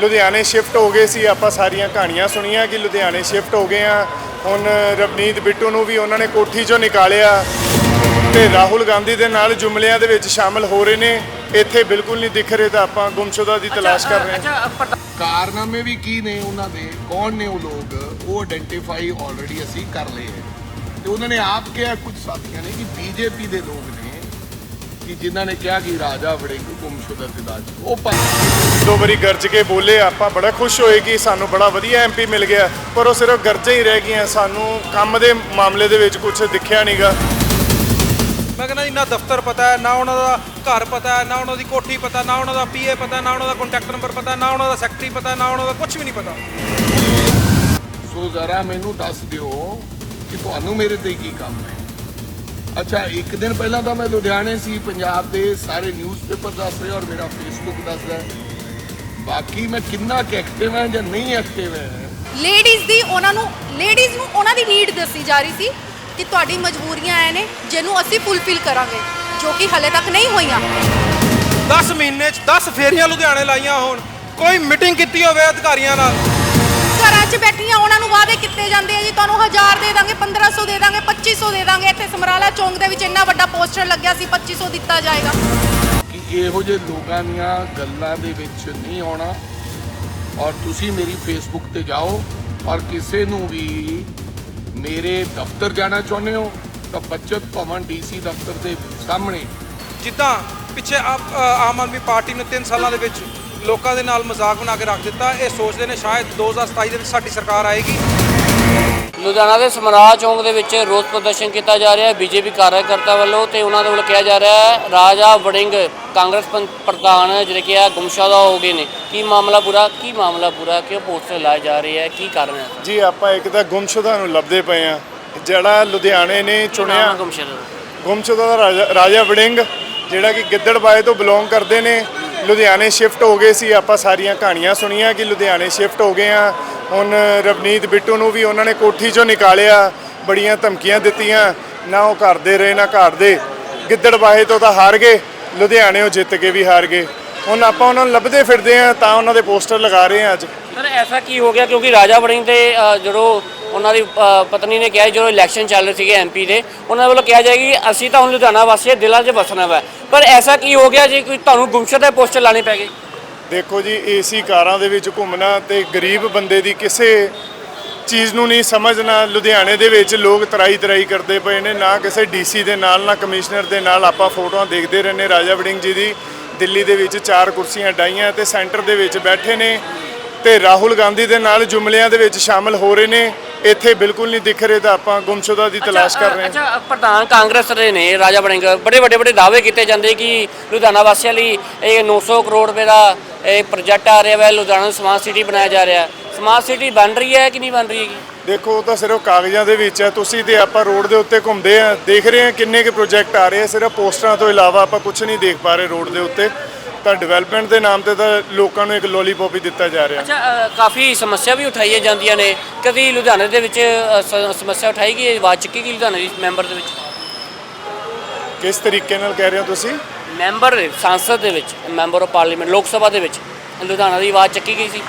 ਲੁਧਿਆਣੇ ਸ਼ਿਫਟ ਹੋ ਗਏ ਸੀ ਆਪਾਂ ਸਾਰੀਆਂ ਕਹਾਣੀਆਂ ਸੁਣੀਆਂ ਕਿ ਲੁਧਿਆਣੇ ਸ਼ਿਫਟ ਹੋ ਗਏ ਆ। ਹੁਣ ਰਵਨੀਤ ਬਿੱਟੂ ਨੂੰ ਵੀ ਉਹਨਾਂ ਨੇ ਕੋਠੀ ਚੋਂ ਨਿਕਾਲਿਆ ਤੇ ਰਾਹੁਲ ਗਾਂਧੀ ਦੇ ਨਾਲ ਜੁਮਲਿਆਂ ਦੇ ਵਿੱਚ ਸ਼ਾਮਲ ਹੋ ਰਹੇ ਨੇ। ਇੱਥੇ ਬਿਲਕੁਲ ਨਹੀਂ ਦਿਖ ਰਹੇ ਤਾਂ ਆਪਾਂ ਗੁੰਮਸ਼ੁਦਾ ਦੀ ਤਲਾਸ਼ ਕਰ ਰਹੇ ਹਾਂ। ਕਾਰਨਾਮੇ ਵੀ ਕੀ ਨੇ ਉਹਨਾਂ ਦੇ? ਕੌਣ ਨੇ ਉਹ ਲੋਕ? ਉਹ ਆਇਡੈਂਟੀਫਾਈ ਆਲਰੇਡੀ ਅਸੀਂ ਕਰ ਲਏ ਹੈ। ਤੇ ਉਹਨਾਂ ਨੇ ਆਪ ਕਿਹਾ ਕੁਝ ਸਾਥੀਆਂ ਨੇ ਕਿ ਬੀਜੇਪੀ ਦੇ ਲੋਕ ਨੇ। ਕਿ ਜਿਨ੍ਹਾਂ ਨੇ ਕਿਹਾ ਕਿ ਰਾਜਾ ਵੜਿੰਗ ਗੁੰਮਸ਼ੁਦਾ ਦੇ ਦਾਜ। ਉਹ ਪਰ ਦੋ ਵਾਰੀ ਗਰਜ ਕੇ ਬੋਲੇ ਆਪਾਂ ਬੜਾ ਖੁਸ਼ ਹੋਏ ਕਿ ਸਾਨੂੰ ਬੜਾ ਵਧੀਆ ਐਮਪੀ ਮਿਲ ਗਿਆ ਪਰ ਉਹ ਸਿਰਫ ਗਰਜਾਂ ਹੀ ਰਹਿ ਗਈਆਂ ਸਾਨੂੰ ਕੰਮ ਦੇ ਮਾਮਲੇ ਦੇ ਵਿੱਚ ਕੁਝ ਦਿਖਿਆ ਨਹੀਂਗਾ ਮੈਂ ਕਹਿੰਦਾ ਜੀ ਨਾ ਦਫ਼ਤਰ ਪਤਾ ਹੈ ਨਾ ਉਹਨਾਂ ਦਾ ਘਰ ਪਤਾ ਹੈ ਨਾ ਉਹਨਾਂ ਦੀ ਕੋਠੀ ਪਤਾ ਨਾ ਉਹਨਾਂ ਦਾ ਪੀਏ ਪਤਾ ਨਾ ਉਹਨਾਂ ਦਾ ਕੰਟੈਕਟ ਨੰਬਰ ਪਤਾ ਨਾ ਉਹਨਾਂ ਦਾ ਸੈਕਟਰੀ ਪਤਾ ਨਾ ਉਹਨਾਂ ਦਾ ਕੁਝ ਵੀ ਨਹੀਂ ਪਤਾ। ਸੋ ਜ਼ਰਾ ਮੈਨੂੰ ਦੱਸ ਦਿਓ ਕਿ ਤੁਹਾਨੂੰ ਮੇਰੇ ਤੇ ਕੀ ਕੰਮ ਹੈ। ਅੱਛਾ ਇੱਕ ਦਿਨ ਪਹਿਲਾਂ ਤਾਂ ਮੈਂ ਲੁਧਿਆਣੇ ਸੀ ਪੰਜਾਬ ਦੇ ਸਾਰੇ ਨਿਊਜ਼ਪੇਪਰ ਦੱਸ ਰਹੇ ਔਰ ਮੇਰਾ ਫੇਸਬੁੱਕ ਦੱਸਦਾ ਹੈ। ਬਾਕੀ ਮੈਂ ਕਿੰਨਾ ਕਿ ਐਕਟਿਵ ਹਾਂ ਜਾਂ ਨਹੀਂ ਐਕਟਿਵ ਹੈ? ਲੇਡੀਜ਼ ਦੀ ਉਹਨਾਂ ਨੂੰ ਲੇਡੀਜ਼ ਨੂੰ ਉਹਨਾਂ ਦੀ ਨੀਡ ਦੱਸੀ ਜਾ ਰਹੀ ਸੀ ਕਿ ਤੁਹਾਡੀ ਮਜਬੂਰੀਆਂ ਆਏ ਨੇ ਜਿਹਨੂੰ ਅਸੀਂ ਫੁੱਲਫਿਲ ਕਰਾਂਗੇ ਜੋ ਕਿ ਹਲੇ ਤੱਕ ਨਹੀਂ ਹੋਈਆਂ। 10 ਮਹੀਨੇ 'ਚ 10 ਫੇਰੀਆਂ ਲੁਧਿਆਣੇ ਲਾਈਆਂ ਹੋਣ। ਕੋਈ ਮੀਟਿੰਗ ਕੀਤੀ ਹੋਵੇ ਅਧਿਕਾਰੀਆਂ ਨਾਲ। ਘਰਾਂ 'ਚ ਬੈਠੀਆਂ ਉਹਨਾਂ ਨੂੰ ਵਾਅਦੇ ਕੀਤੇ ਜਾਂਦੇ ਆ ਜੀ ਤੁਹਾਨੂੰ 1000 ਦੇ ਦਾਂਗੇ 1500 ਦੇ ਦਾਂਗੇ 2500 ਦੇ ਦਾਂਗੇ। ਇੱਥੇ ਸਮਰਾਲਾ ਚੌਂਕ ਦੇ ਵਿੱਚ ਇੰਨਾ ਵੱਡਾ ਪੋਸਟਰ ਲੱਗਿਆ ਸੀ 2500 ਦਿੱਤਾ ਜਾਏਗਾ। ਕਿ ਇਹੋ ਜਿਹੇ ਲੋਕਾਂ ਦੀਆਂ ਗੱਲਾਂ ਦੇ ਵਿੱਚ ਨਹੀਂ ਆਉਣਾ। ਔਰ ਤੁਸੀਂ ਮੇਰੀ ਫੇਸਬੁੱਕ ਤੇ ਜਾਓ ਔਰ ਕਿਸੇ ਨੂੰ ਵੀ ਮੇਰੇ ਦਫ਼ਤਰ ਜਾਣਾ ਚਾਹੁੰਦੇ ਹੋ ਤਾਂ ਬੱਚਤ ਭਵਨ ਡੀਸੀ ਦਫ਼ਤਰ ਦੇ ਸਾਹਮਣੇ। ਜਿੱਦਾਂ ਪਿੱਛੇ ਆਮ ਆਦਮੀ ਪਾਰਟੀ ਨੇ 3 ਸਾਲਾਂ ਦੇ ਵਿੱਚ ਲੋਕਾਂ ਦੇ ਨਾਲ ਮਜ਼ਾਕ ਬਣਾ ਕੇ ਰੱਖ ਦਿੱਤਾ। ਇਹ ਸੋਚਦੇ ਨੇ ਸ਼ਾਇਦ 2027 ਦੇ ਵਿੱਚ ਸਾਡੀ ਸਰਕਾਰ ਆਏਗੀ। ਲੁਧਿਆਣਾ ਦੇ ਸਮਰਾਹ ਚੌਂਕ ਦੇ ਵਿੱਚ ਰੋਸ ਪ੍ਰਦਰਸ਼ਨ ਕੀਤਾ ਜਾ ਰਿਹਾ ਹੈ। ਬੀਜੇਪੀ ਕਾਰਜਕਰਤਾ ਵੱਲੋਂ ਤੇ ਉਹਨਾਂ ਦੇ ਵੱਲੋਂ ਕਿਹਾ ਜਾ ਰਿਹਾ ਹੈ ਰਾਜਾ ਵੜਿੰਗ ਕਾਂਗਰਸ ਪੰ- ਪ੍ਰਧਾਨ ਜਿਹੜੇ ਕਿ ਆ ਗੁੰਮਸ਼ੁਦਾ ਹੋ ਗਏ ਨੇ। ਕੀ ਮਾਮਲਾ ਪੂਰਾ? ਕੀ ਮਾਮਲਾ ਪੂਰਾ? ਕਿਉਂ ਪੋਸਟਰ ਲਾਏ ਜਾ ਰਹੇ ਹੈ? ਕੀ ਕਾਰਨ ਹੈ? ਜੀ ਆਪਾਂ ਇੱਕ ਤਾਂ ਗੁੰਮਸ਼ੁਦਾ ਨੂੰ ਲੱਭਦੇ ਪਏ ਆ ਜਿਹੜਾ ਲੁਧਿਆਣੇ ਨੇ ਚੁਣਿਆ? ਗੁੰਮਸ਼ੁਦਾ ਦਾ? ਗੁੰਮਸ਼ੁਦਾ ਦਾ ਰਾਜਾ- ਰਾਜਾ ਵੜਿੰਗ ਜਿਹੜਾ ਕਿ ਗਿੱਦੜਬਾਏ ਤੋਂ ਬਿਲੋਂਗ ਕਰਦੇ ਨੇ। ਲੁਧਿਆਣੇ ਸ਼ਿਫਟ ਹੋ ਗਏ ਸੀ, ਆਪਾਂ ਸਾਰੀਆਂ ਕਹਾਣੀਆਂ ਸੁਣੀਆਂ ਕਿ ਲੁਧਿਆਣੇ ਸ਼ਿਫਟ ਹੋ ਗਏ ਆ। ਹੁਣ ਰਵਨੀਤ ਬਿੱਟੂ ਨੂੰ ਵੀ ਉਹਨਾਂ ਨੇ ਕੋਠੀ ਚੋਂ ਨਿਕਾਲਿਆ, ਬੜੀਆਂ ਧਮਕੀਆਂ ਦਿੱਤੀਆਂ, ਨਾ ਉਹ ਘਰ ਰਹੇ, ਨਾ ਘਰ ਦੇ। ਗਿੱਦੜਬਾਏ ਤੋਂ ਤਾਂ ਹਾਰ ਗਏ, ਲੁਧਿਆਣੇ ਉਹ ਜਿੱਤ ਕੇ ਵੀ ਹਾਰ ਗਏ। ਹੁਣ ਆਪਾਂ ਉਹਨਾਂ ਨੂੰ ਲੱਭਦੇ ਫਿਰਦੇ ਆ, ਤਾਂ ਉਹਨਾਂ ਦੇ ਪੋਸਟਰ ਲਗਾ ਰਹੇ ਆ ਅੱਜ। ਸਰ, ਐਸਾ ਕੀ ਹੋ ਗਿਆ? ਕਿਉਂਕਿ ਰਾਜਾ ਵੜਿੰਗ ਦੇ ਜਦੋਂ ਉਹਨਾਂ ਦੀ ਪਤਨੀ ਨੇ ਕਿਹਾ ਜਦੋਂ ਇਲੈਕਸ਼ਨ ਚੱਲ ਰਹੇ ਸੀਗੇ ਐਮਪੀ ਦੇ, ਉਹਨਾਂ ਵੱਲੋਂ ਕਿਹਾ ਜਾਏਗਾ ਕਿ ਅਸੀਂ ਤਾਂ ਹੁਣ ਲੁਧਿਆਣਾ ਵਾਸੀ ਦਿਲਾਂ 'ਚ ਵਸਣਾ ਵਾ। ਪਰ ਐਸਾ ਕੀ ਹੋ ਗਿਆ ਜੀ, ਕੋਈ ਤੁਹਾਨੂੰ ਗੁੰਮਸ਼ੁਦਾ ਦੇ ਪੋਸਟਰ ਲਾਣੇ ਪੈ ਗਏ? ਦੇਖੋ ਜੀ, ਏਸੀ ਕਾਰਾਂ ਦੇ ਵਿੱਚ ਘੁੰਮਣਾ ਤੇ ਗਰੀਬ ਬੰਦੇ ਦੀ ਕਿਸੇ ਚੀਜ਼ ਨੂੰ ਨਹੀਂ ਸਮਝਣਾ, ਲੁਧਿਆਣੇ ਦੇ ਵਿੱਚ ਲੋਕ ਤਰਾਈ ਤਰਾਈ ਕਰਦੇ ਪਏ ਨੇ, ਨਾ ਕਿਸੇ ਡੀਸੀ ਦੇ ਨਾਲ, ਨਾ ਕਮਿਸ਼ਨਰ ਦੇ ਨਾਲ ਆਪਾਂ ਫੋਟੋਆਂ ਦੇਖਦੇ ਰਹਿੰਦੇ ਰਾਜਾ ਵੜਿੰਗ ਜੀ ਦੀ ਦਿੱਲੀ ਦੇ ਵਿੱਚ ਚਾਰ ਕੁਰਸੀਆਂ ਡਾਈਆਂ ਤੇ ਸੈਂਟਰ ਦੇ ਵਿੱਚ ਬੈਠੇ ਨੇ ਤੇ ਰਾਹੁਲ ਗਾਂਧੀ ਦੇ ਨਾਲ ਜੁਮਲਿਆਂ ਦੇ ਵਿੱਚ ਸ਼ਾਮਲ ਹੋ ਰਹੇ ਨੇ। ਇੱਥੇ ਬਿਲਕੁਲ ਨਹੀਂ ਦਿਖ ਰਹੇ ਤਾਂ ਆਪਾਂ ਗੁੰਮਸ਼ੁਦਾ ਦੀ ਤਲਾਸ਼ ਕਰ ਰਹੇ ਹਾਂ। ਅੱਛਾ ਪ੍ਰਧਾਨ ਕਾਂਗਰਸ ਦੇ ਨੇ ਰਾਜਾ ਵੜਿੰਗ। ਬੜੇ ਵੱਡੇ ਵੱਡੇ ਦਾਅਵੇ ਕੀਤੇ ਜਾਂਦੇ ਕਿ ਲੁਧਿਆਣਾ ਵਾਸੀਆਂ ਲਈ ਇਹ 900 ਕਰੋੜ ਰੁਪਏ ਦਾ ਇਹ ਪ੍ਰੋਜੈਕਟ ਆ ਰਿਹਾ ਹੈ ਲੁਧਿਆਣਾ ਸਮਾਰਟ ਸਿਟੀ ਬਣਾਇਆ ਜਾ ਰਿਹਾ। ਹੈ ਸਮਾਰਟ ਸਿਟੀ ਬਣ ਰਹੀ ਹੈ ਕਿ ਨਹੀਂ ਬਣ ਰਹੀ ਹੈਗੀ? ਦੇਖੋ ਉਹ ਤਾਂ ਸਿਰਫ ਕਾਗਜ਼ਾਂ ਦੇ ਵਿੱਚ ਹੈ। ਤੁਸੀਂ ਤੇ ਆਪਾਂ ਰੋਡ ਦੇ ਉੱਤੇ ਘੁੰਮਦੇ ਆ ਦੇਖ ਰਹੇ ਆ ਕਿੰਨੇ ਕੁ ਪ੍ਰੋਜੈਕਟ ਆ ਰਹੇ ਆ। ਸਿਰਫ ਪੋਸਟਰਾਂ ਤੋਂ ਇਲਾਵਾ ਆਪਾਂ ਕੁਝ ਨਹੀਂ ਦੇਖ ਪਾ ਰਹੇ ਰੋਡ ਦੇ ਉੱਤੇ। ਤਾਂ ਡਿਵੈਲਪਮੈਂਟ ਦੇ ਨਾਮ ਤੇ ਤਾਂ ਲੋਕਾਂ ਨੂੰ ਇੱਕ ਲੋਲੀਪੌਪ ਹੀ ਦਿੱਤਾ ਜਾ ਰਿਹਾ। ਅੱਛਾ ਅ, ਕਾਫੀ ਸਮੱਸਿਆ ਵੀ ਉਠਾਈਆਂ ਜਾਂਦੀਆਂ ਨੇ। ਕਦੀ ਲੁਧਿਆਣੇ ਦੇ ਵਿੱਚ ਅ, ਸ- ਸਮੱਸਿਆ ਉਠਾਈ ਗਈ ਆਵਾਜ਼ ਚੱਕੀ ਗਈ ਲੁਧਿਆਣੇ ਦੀ ਮੈਂਬਰ ਦੇ ਵਿੱਚ? ਕਿਸ ਤਰੀਕੇ ਨਾਲ ਕਹਿ ਰਹੇ ਹੋ ਤੁਸੀਂ? ਮੈਂਬਰ ਸੰਸਦ ਦੇ ਵਿੱਚ member of parliament Lok Sabha ਦੇ ਵਿੱਚ। ਲੁਧਿਆਣਾ ਦੀ ਆਵਾਜ਼ ਚੱਕੀ ਗਈ ਸੀ।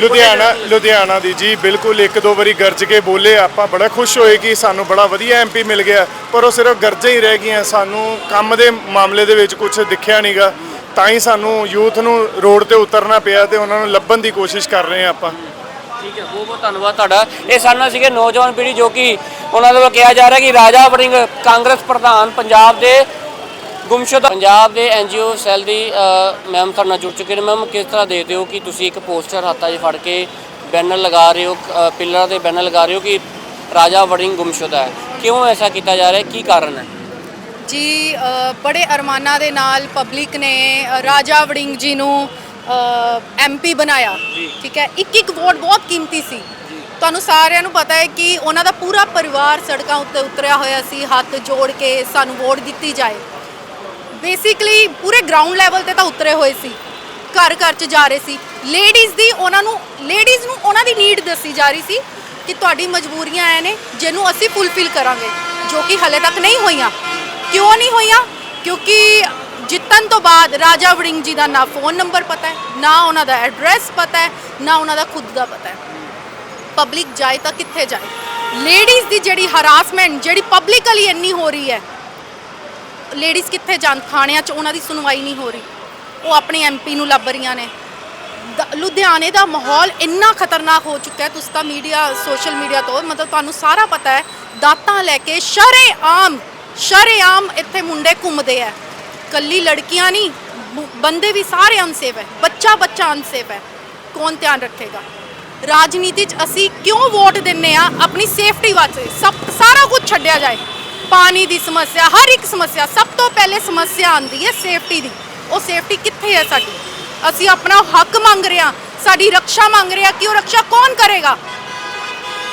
ਲੁਧਿਆਣਾ ਲੁਧਿਆਣਾ ਦੀ ਜੀ ਬਿਲਕੁਲ ਇੱਕ ਦੋ ਵਾਰੀ ਗਰਜ ਕੇ ਬੋਲੇ ਆਪਾਂ ਬੜਾ ਖੁਸ਼ ਹੋਏ ਕਿ ਸਾਨੂੰ ਬੜਾ ਵਧੀਆ ਐਮਪੀ ਮਿਲ ਗਿਆ। ਪਰ ਉਹ ਸਿਰਫ ਗਰਜਾਂ ਹੀ ਰਹਿ ਗਈਆਂ। ਸਾਨੂੰ ਕੰਮ ਦੇ ਮਾਮਲੇ ਦੇ ਵਿੱਚ ਕੁਝ ਦਿਖਿਆ ਨਹੀਂਗਾ ਤਾਂ ਹੀ ਸਾਨੂੰ ਯੂਥ ਨੂੰ ਰੋਡ ਤੇ ਉਤਰਨਾ ਪਿਆ ਤੇ ਉਹਨਾਂ ਨੂੰ ਲੱਭਣ ਦੀ ਕੋਸ਼ਿਸ਼ ਕਰ ਰਹੇ ਹਾਂ ਆਪਾਂ। ਠੀਕ ਹੈ ਬਹੁਤ ਬਹੁਤ ਧੰਨਵਾਦ ਤੁਹਾਡਾ। ਇਹ ਸਾਨੂੰ ਸੀਗੇ ਨੌਜਵਾਨ ਪੀੜ੍ਹੀ ਜੋ ਕਿ ਉਹਨਾਂ ਦੇ ਵੱਲੋਂ ਕਿਹਾ ਜਾ ਰਿਹਾ ਕਿ ਰਾਜਾ ਵੜਿੰਗ ਕਾਂਗਰਸ ਪ੍ਰਧਾਨ ਪੰਜਾਬ ਦੇ ਗੁੰਮਸ਼ੁਦਾ ਪੰਜਾਬ ਦੇ ਐਨਜੀਓ ਸੈੱਲ ਦੀ ਮੈਮ ਤੁਹਾਡੇ ਨਾਲ ਜੁੜ ਚੁੱਕੇ ਨੇ। ਮੈਮ, ਕਿਸ ਤਰ੍ਹਾਂ ਦੇਖਦੇ ਹੋ ਕਿ ਤੁਸੀਂ ਇੱਕ ਪੋਸਟਰ ਹੱਥਾਂ 'ਚ ਫੜ ਕੇ ਬੈਨਰ ਲਗਾ ਰਹੇ ਹੋ ਪਿੱਲਰਾਂ ਤੇ ਬੈਨਰ ਲਗਾ ਰਹੇ ਹੋ ਕਿ ਰਾਜਾ ਵੜਿੰਗ ਗੁੰਮਸ਼ੁਦਾ ਹੈ? ਕਿਉਂ ਐਸਾ ਕੀਤਾ ਜਾ ਰਿਹਾ? ਹੈ ਕੀ ਕਾਰਨ ਹੈ? ਜੀ ਬੜੇ ਅਰਮਾਨਾਂ ਦੇ ਨਾਲ ਪਬਲਿਕ ਨੇ ਰਾਜਾ ਵੜਿੰਗ ਜੀ ਨੂੰ ਐਮਪੀ ਬਣਾਇਆ। ਠੀਕ ਹੈ? ਇੱਕ ਇੱਕ ਵੋਟ ਬਹੁਤ ਕੀਮਤੀ ਸੀ। ਤੁਹਾਨੂੰ ਸਾਰਿਆਂ ਨੂੰ ਪਤਾ ਹੈ ਕਿ ਉਹਨਾਂ ਦਾ ਪੂਰਾ ਪਰਿਵਾਰ ਸੜਕਾਂ ਉੱਤੇ ਉਤਰਿਆ ਹੋਇਆ ਸੀ ਹੱਥ ਜੋੜ ਕੇ ਸਾਨੂੰ ਵੋਟ ਦਿੱਤੀ ਜਾਏ। ਬੇਸਿਕਲੀ ਪੂਰੇ ਗਰਾਊਂਡ ਲੈਵਲ ਤੇ ਤਾਂ ਉਤਰੇ ਹੋਏ ਸੀ। ਘਰ ਘਰ ਚ ਜਾ ਰਹੇ ਸੀ। ਲੇਡੀਜ਼ ਦੀ ਉਹਨਾਂ ਨੂੰ ਲੇਡੀਜ਼ ਨੂੰ ਉਹਨਾਂ ਦੀ ਨੀਡ ਦੱਸੀ ਜਾ ਰਹੀ ਸੀ ਕਿ ਤੁਹਾਡੀ ਮਜਬੂਰੀਆਂ ਆਏ ਨੇ ਜਿਹਨੂੰ ਅਸੀਂ ਫੁੱਲਫਿਲ ਕਰਾਂਗੇ ਜੋ ਕਿ ਹਲੇ ਤੱਕ ਨਹੀਂ ਹੋਈਆਂ। ਕਿਉਂ ਨਹੀਂ ਹੋਈਆਂ? ਕਿਉਂਕਿ ਜਿੱਤਣ ਤੋਂ ਬਾਅਦ ਰਾਜਾ ਵੜਿੰਗ ਜੀ ਦਾ ਨਾ ਫੋਨ ਨੰਬਰ ਪਤਾ ਹੈ, ਨਾ ਉਹਨਾਂ ਦਾ ਐਡਰੈਸ ਪਤਾ ਹੈ, ਨਾ ਉਹਨਾਂ ਦਾ ਖੁਦ ਦਾ ਪਤਾ ਹੈ। ਪਬਲਿਕ ਜਾਏ ਤਾਂ ਕਿੱਥੇ ਜਾਏ? ਲੇਡੀਜ਼ ਦੀ ਜਿਹੜੀ ਹਰਾਸਮੈਂਟ ਜਿਹੜੀ ਪਬਲਿਕਲੀ ਇੰਨੀ ਹੋ ਰਹੀ ਹੈ ਲੇਡੀਜ਼ ਕਿੱਥੇ ਜਾਣ? ਥਾਣਿਆਂ 'ਚ ਉਹਨਾਂ ਦੀ ਸੁਣਵਾਈ ਨਹੀਂ ਹੋ ਰਹੀ। ਉਹ ਆਪਣੇ ਐਮਪੀ ਨੂੰ ਲੱਭ ਰਹੀਆਂ ਨੇ। ਦ- ਲੁਧਿਆਣੇ ਦਾ ਮਾਹੌਲ ਇੰਨਾ ਖਤਰਨਾਕ ਹੋ ਚੁੱਕਾ ਹੈ, ਤੁਸੀਂ ਤਾਂ ਮੀਡੀਆ ਸੋਸ਼ਲ ਮੀਡੀਆ ਤੋਂ, ਮਤਲਬ ਤੁਹਾਨੂੰ ਸਾਰਾ ਪਤਾ ਹੈ, ਦਾਤਾਂ ਲੈ ਕੇ ਸ਼ਰੇਆਮ ਸ਼ਰੇਆਮ ਇੱਥੇ ਮੁੰਡੇ ਘੁੰਮਦੇ ਆ ਕੱਲੀ ਲੜਕੀਆਂ ਨਹੀਂ, ਬ- ਬੰਦੇ ਵੀ ਸਾਰੇ ਅਨਸੇਫ ਹੈ ਬੱਚਾ ਬੱਚਾ ਅਨਸੇਫ ਹੈ ਕੌਣ ਧਿਆਨ ਰੱਖੇਗਾ? ਰਾਜਨੀਤੀ 'ਚ ਅਸੀਂ ਕਿਉਂ ਵੋਟ ਦਿੰਨੇ ਆ? ਆਪਣੀ ਸੇਫਟੀ ਵਾਸਤੇ ਸਭ, ਸਾਰਾ ਕੁਝ ਛੱਡਿਆ ਜਾਏ। ਪਾਣੀ ਦੀ ਸਮੱਸਿਆ, ਹਰ ਇੱਕ ਸਮੱਸਿਆ, ਸਭ ਤੋਂ ਪਹਿਲੇ ਸਮੱਸਿਆ ਆਉਂਦੀ ਹੈ ਸੇਫਟੀ ਦੀ। ਉਹ ਸੇਫਟੀ ਕਿੱਥੇ ਹੈ ਸਾਡੀ? ਅਸੀਂ ਆਪਣਾ ਹੱਕ ਮੰਗ ਰਹੇ ਹਾਂ, ਸਾਡੀ ਰੱਖਿਆ ਮੰਗ ਰਹੇ ਹਾਂ ਕਿ ਉਹ ਰੱਖਿਆ ਕੌਣ ਕਰੇਗਾ?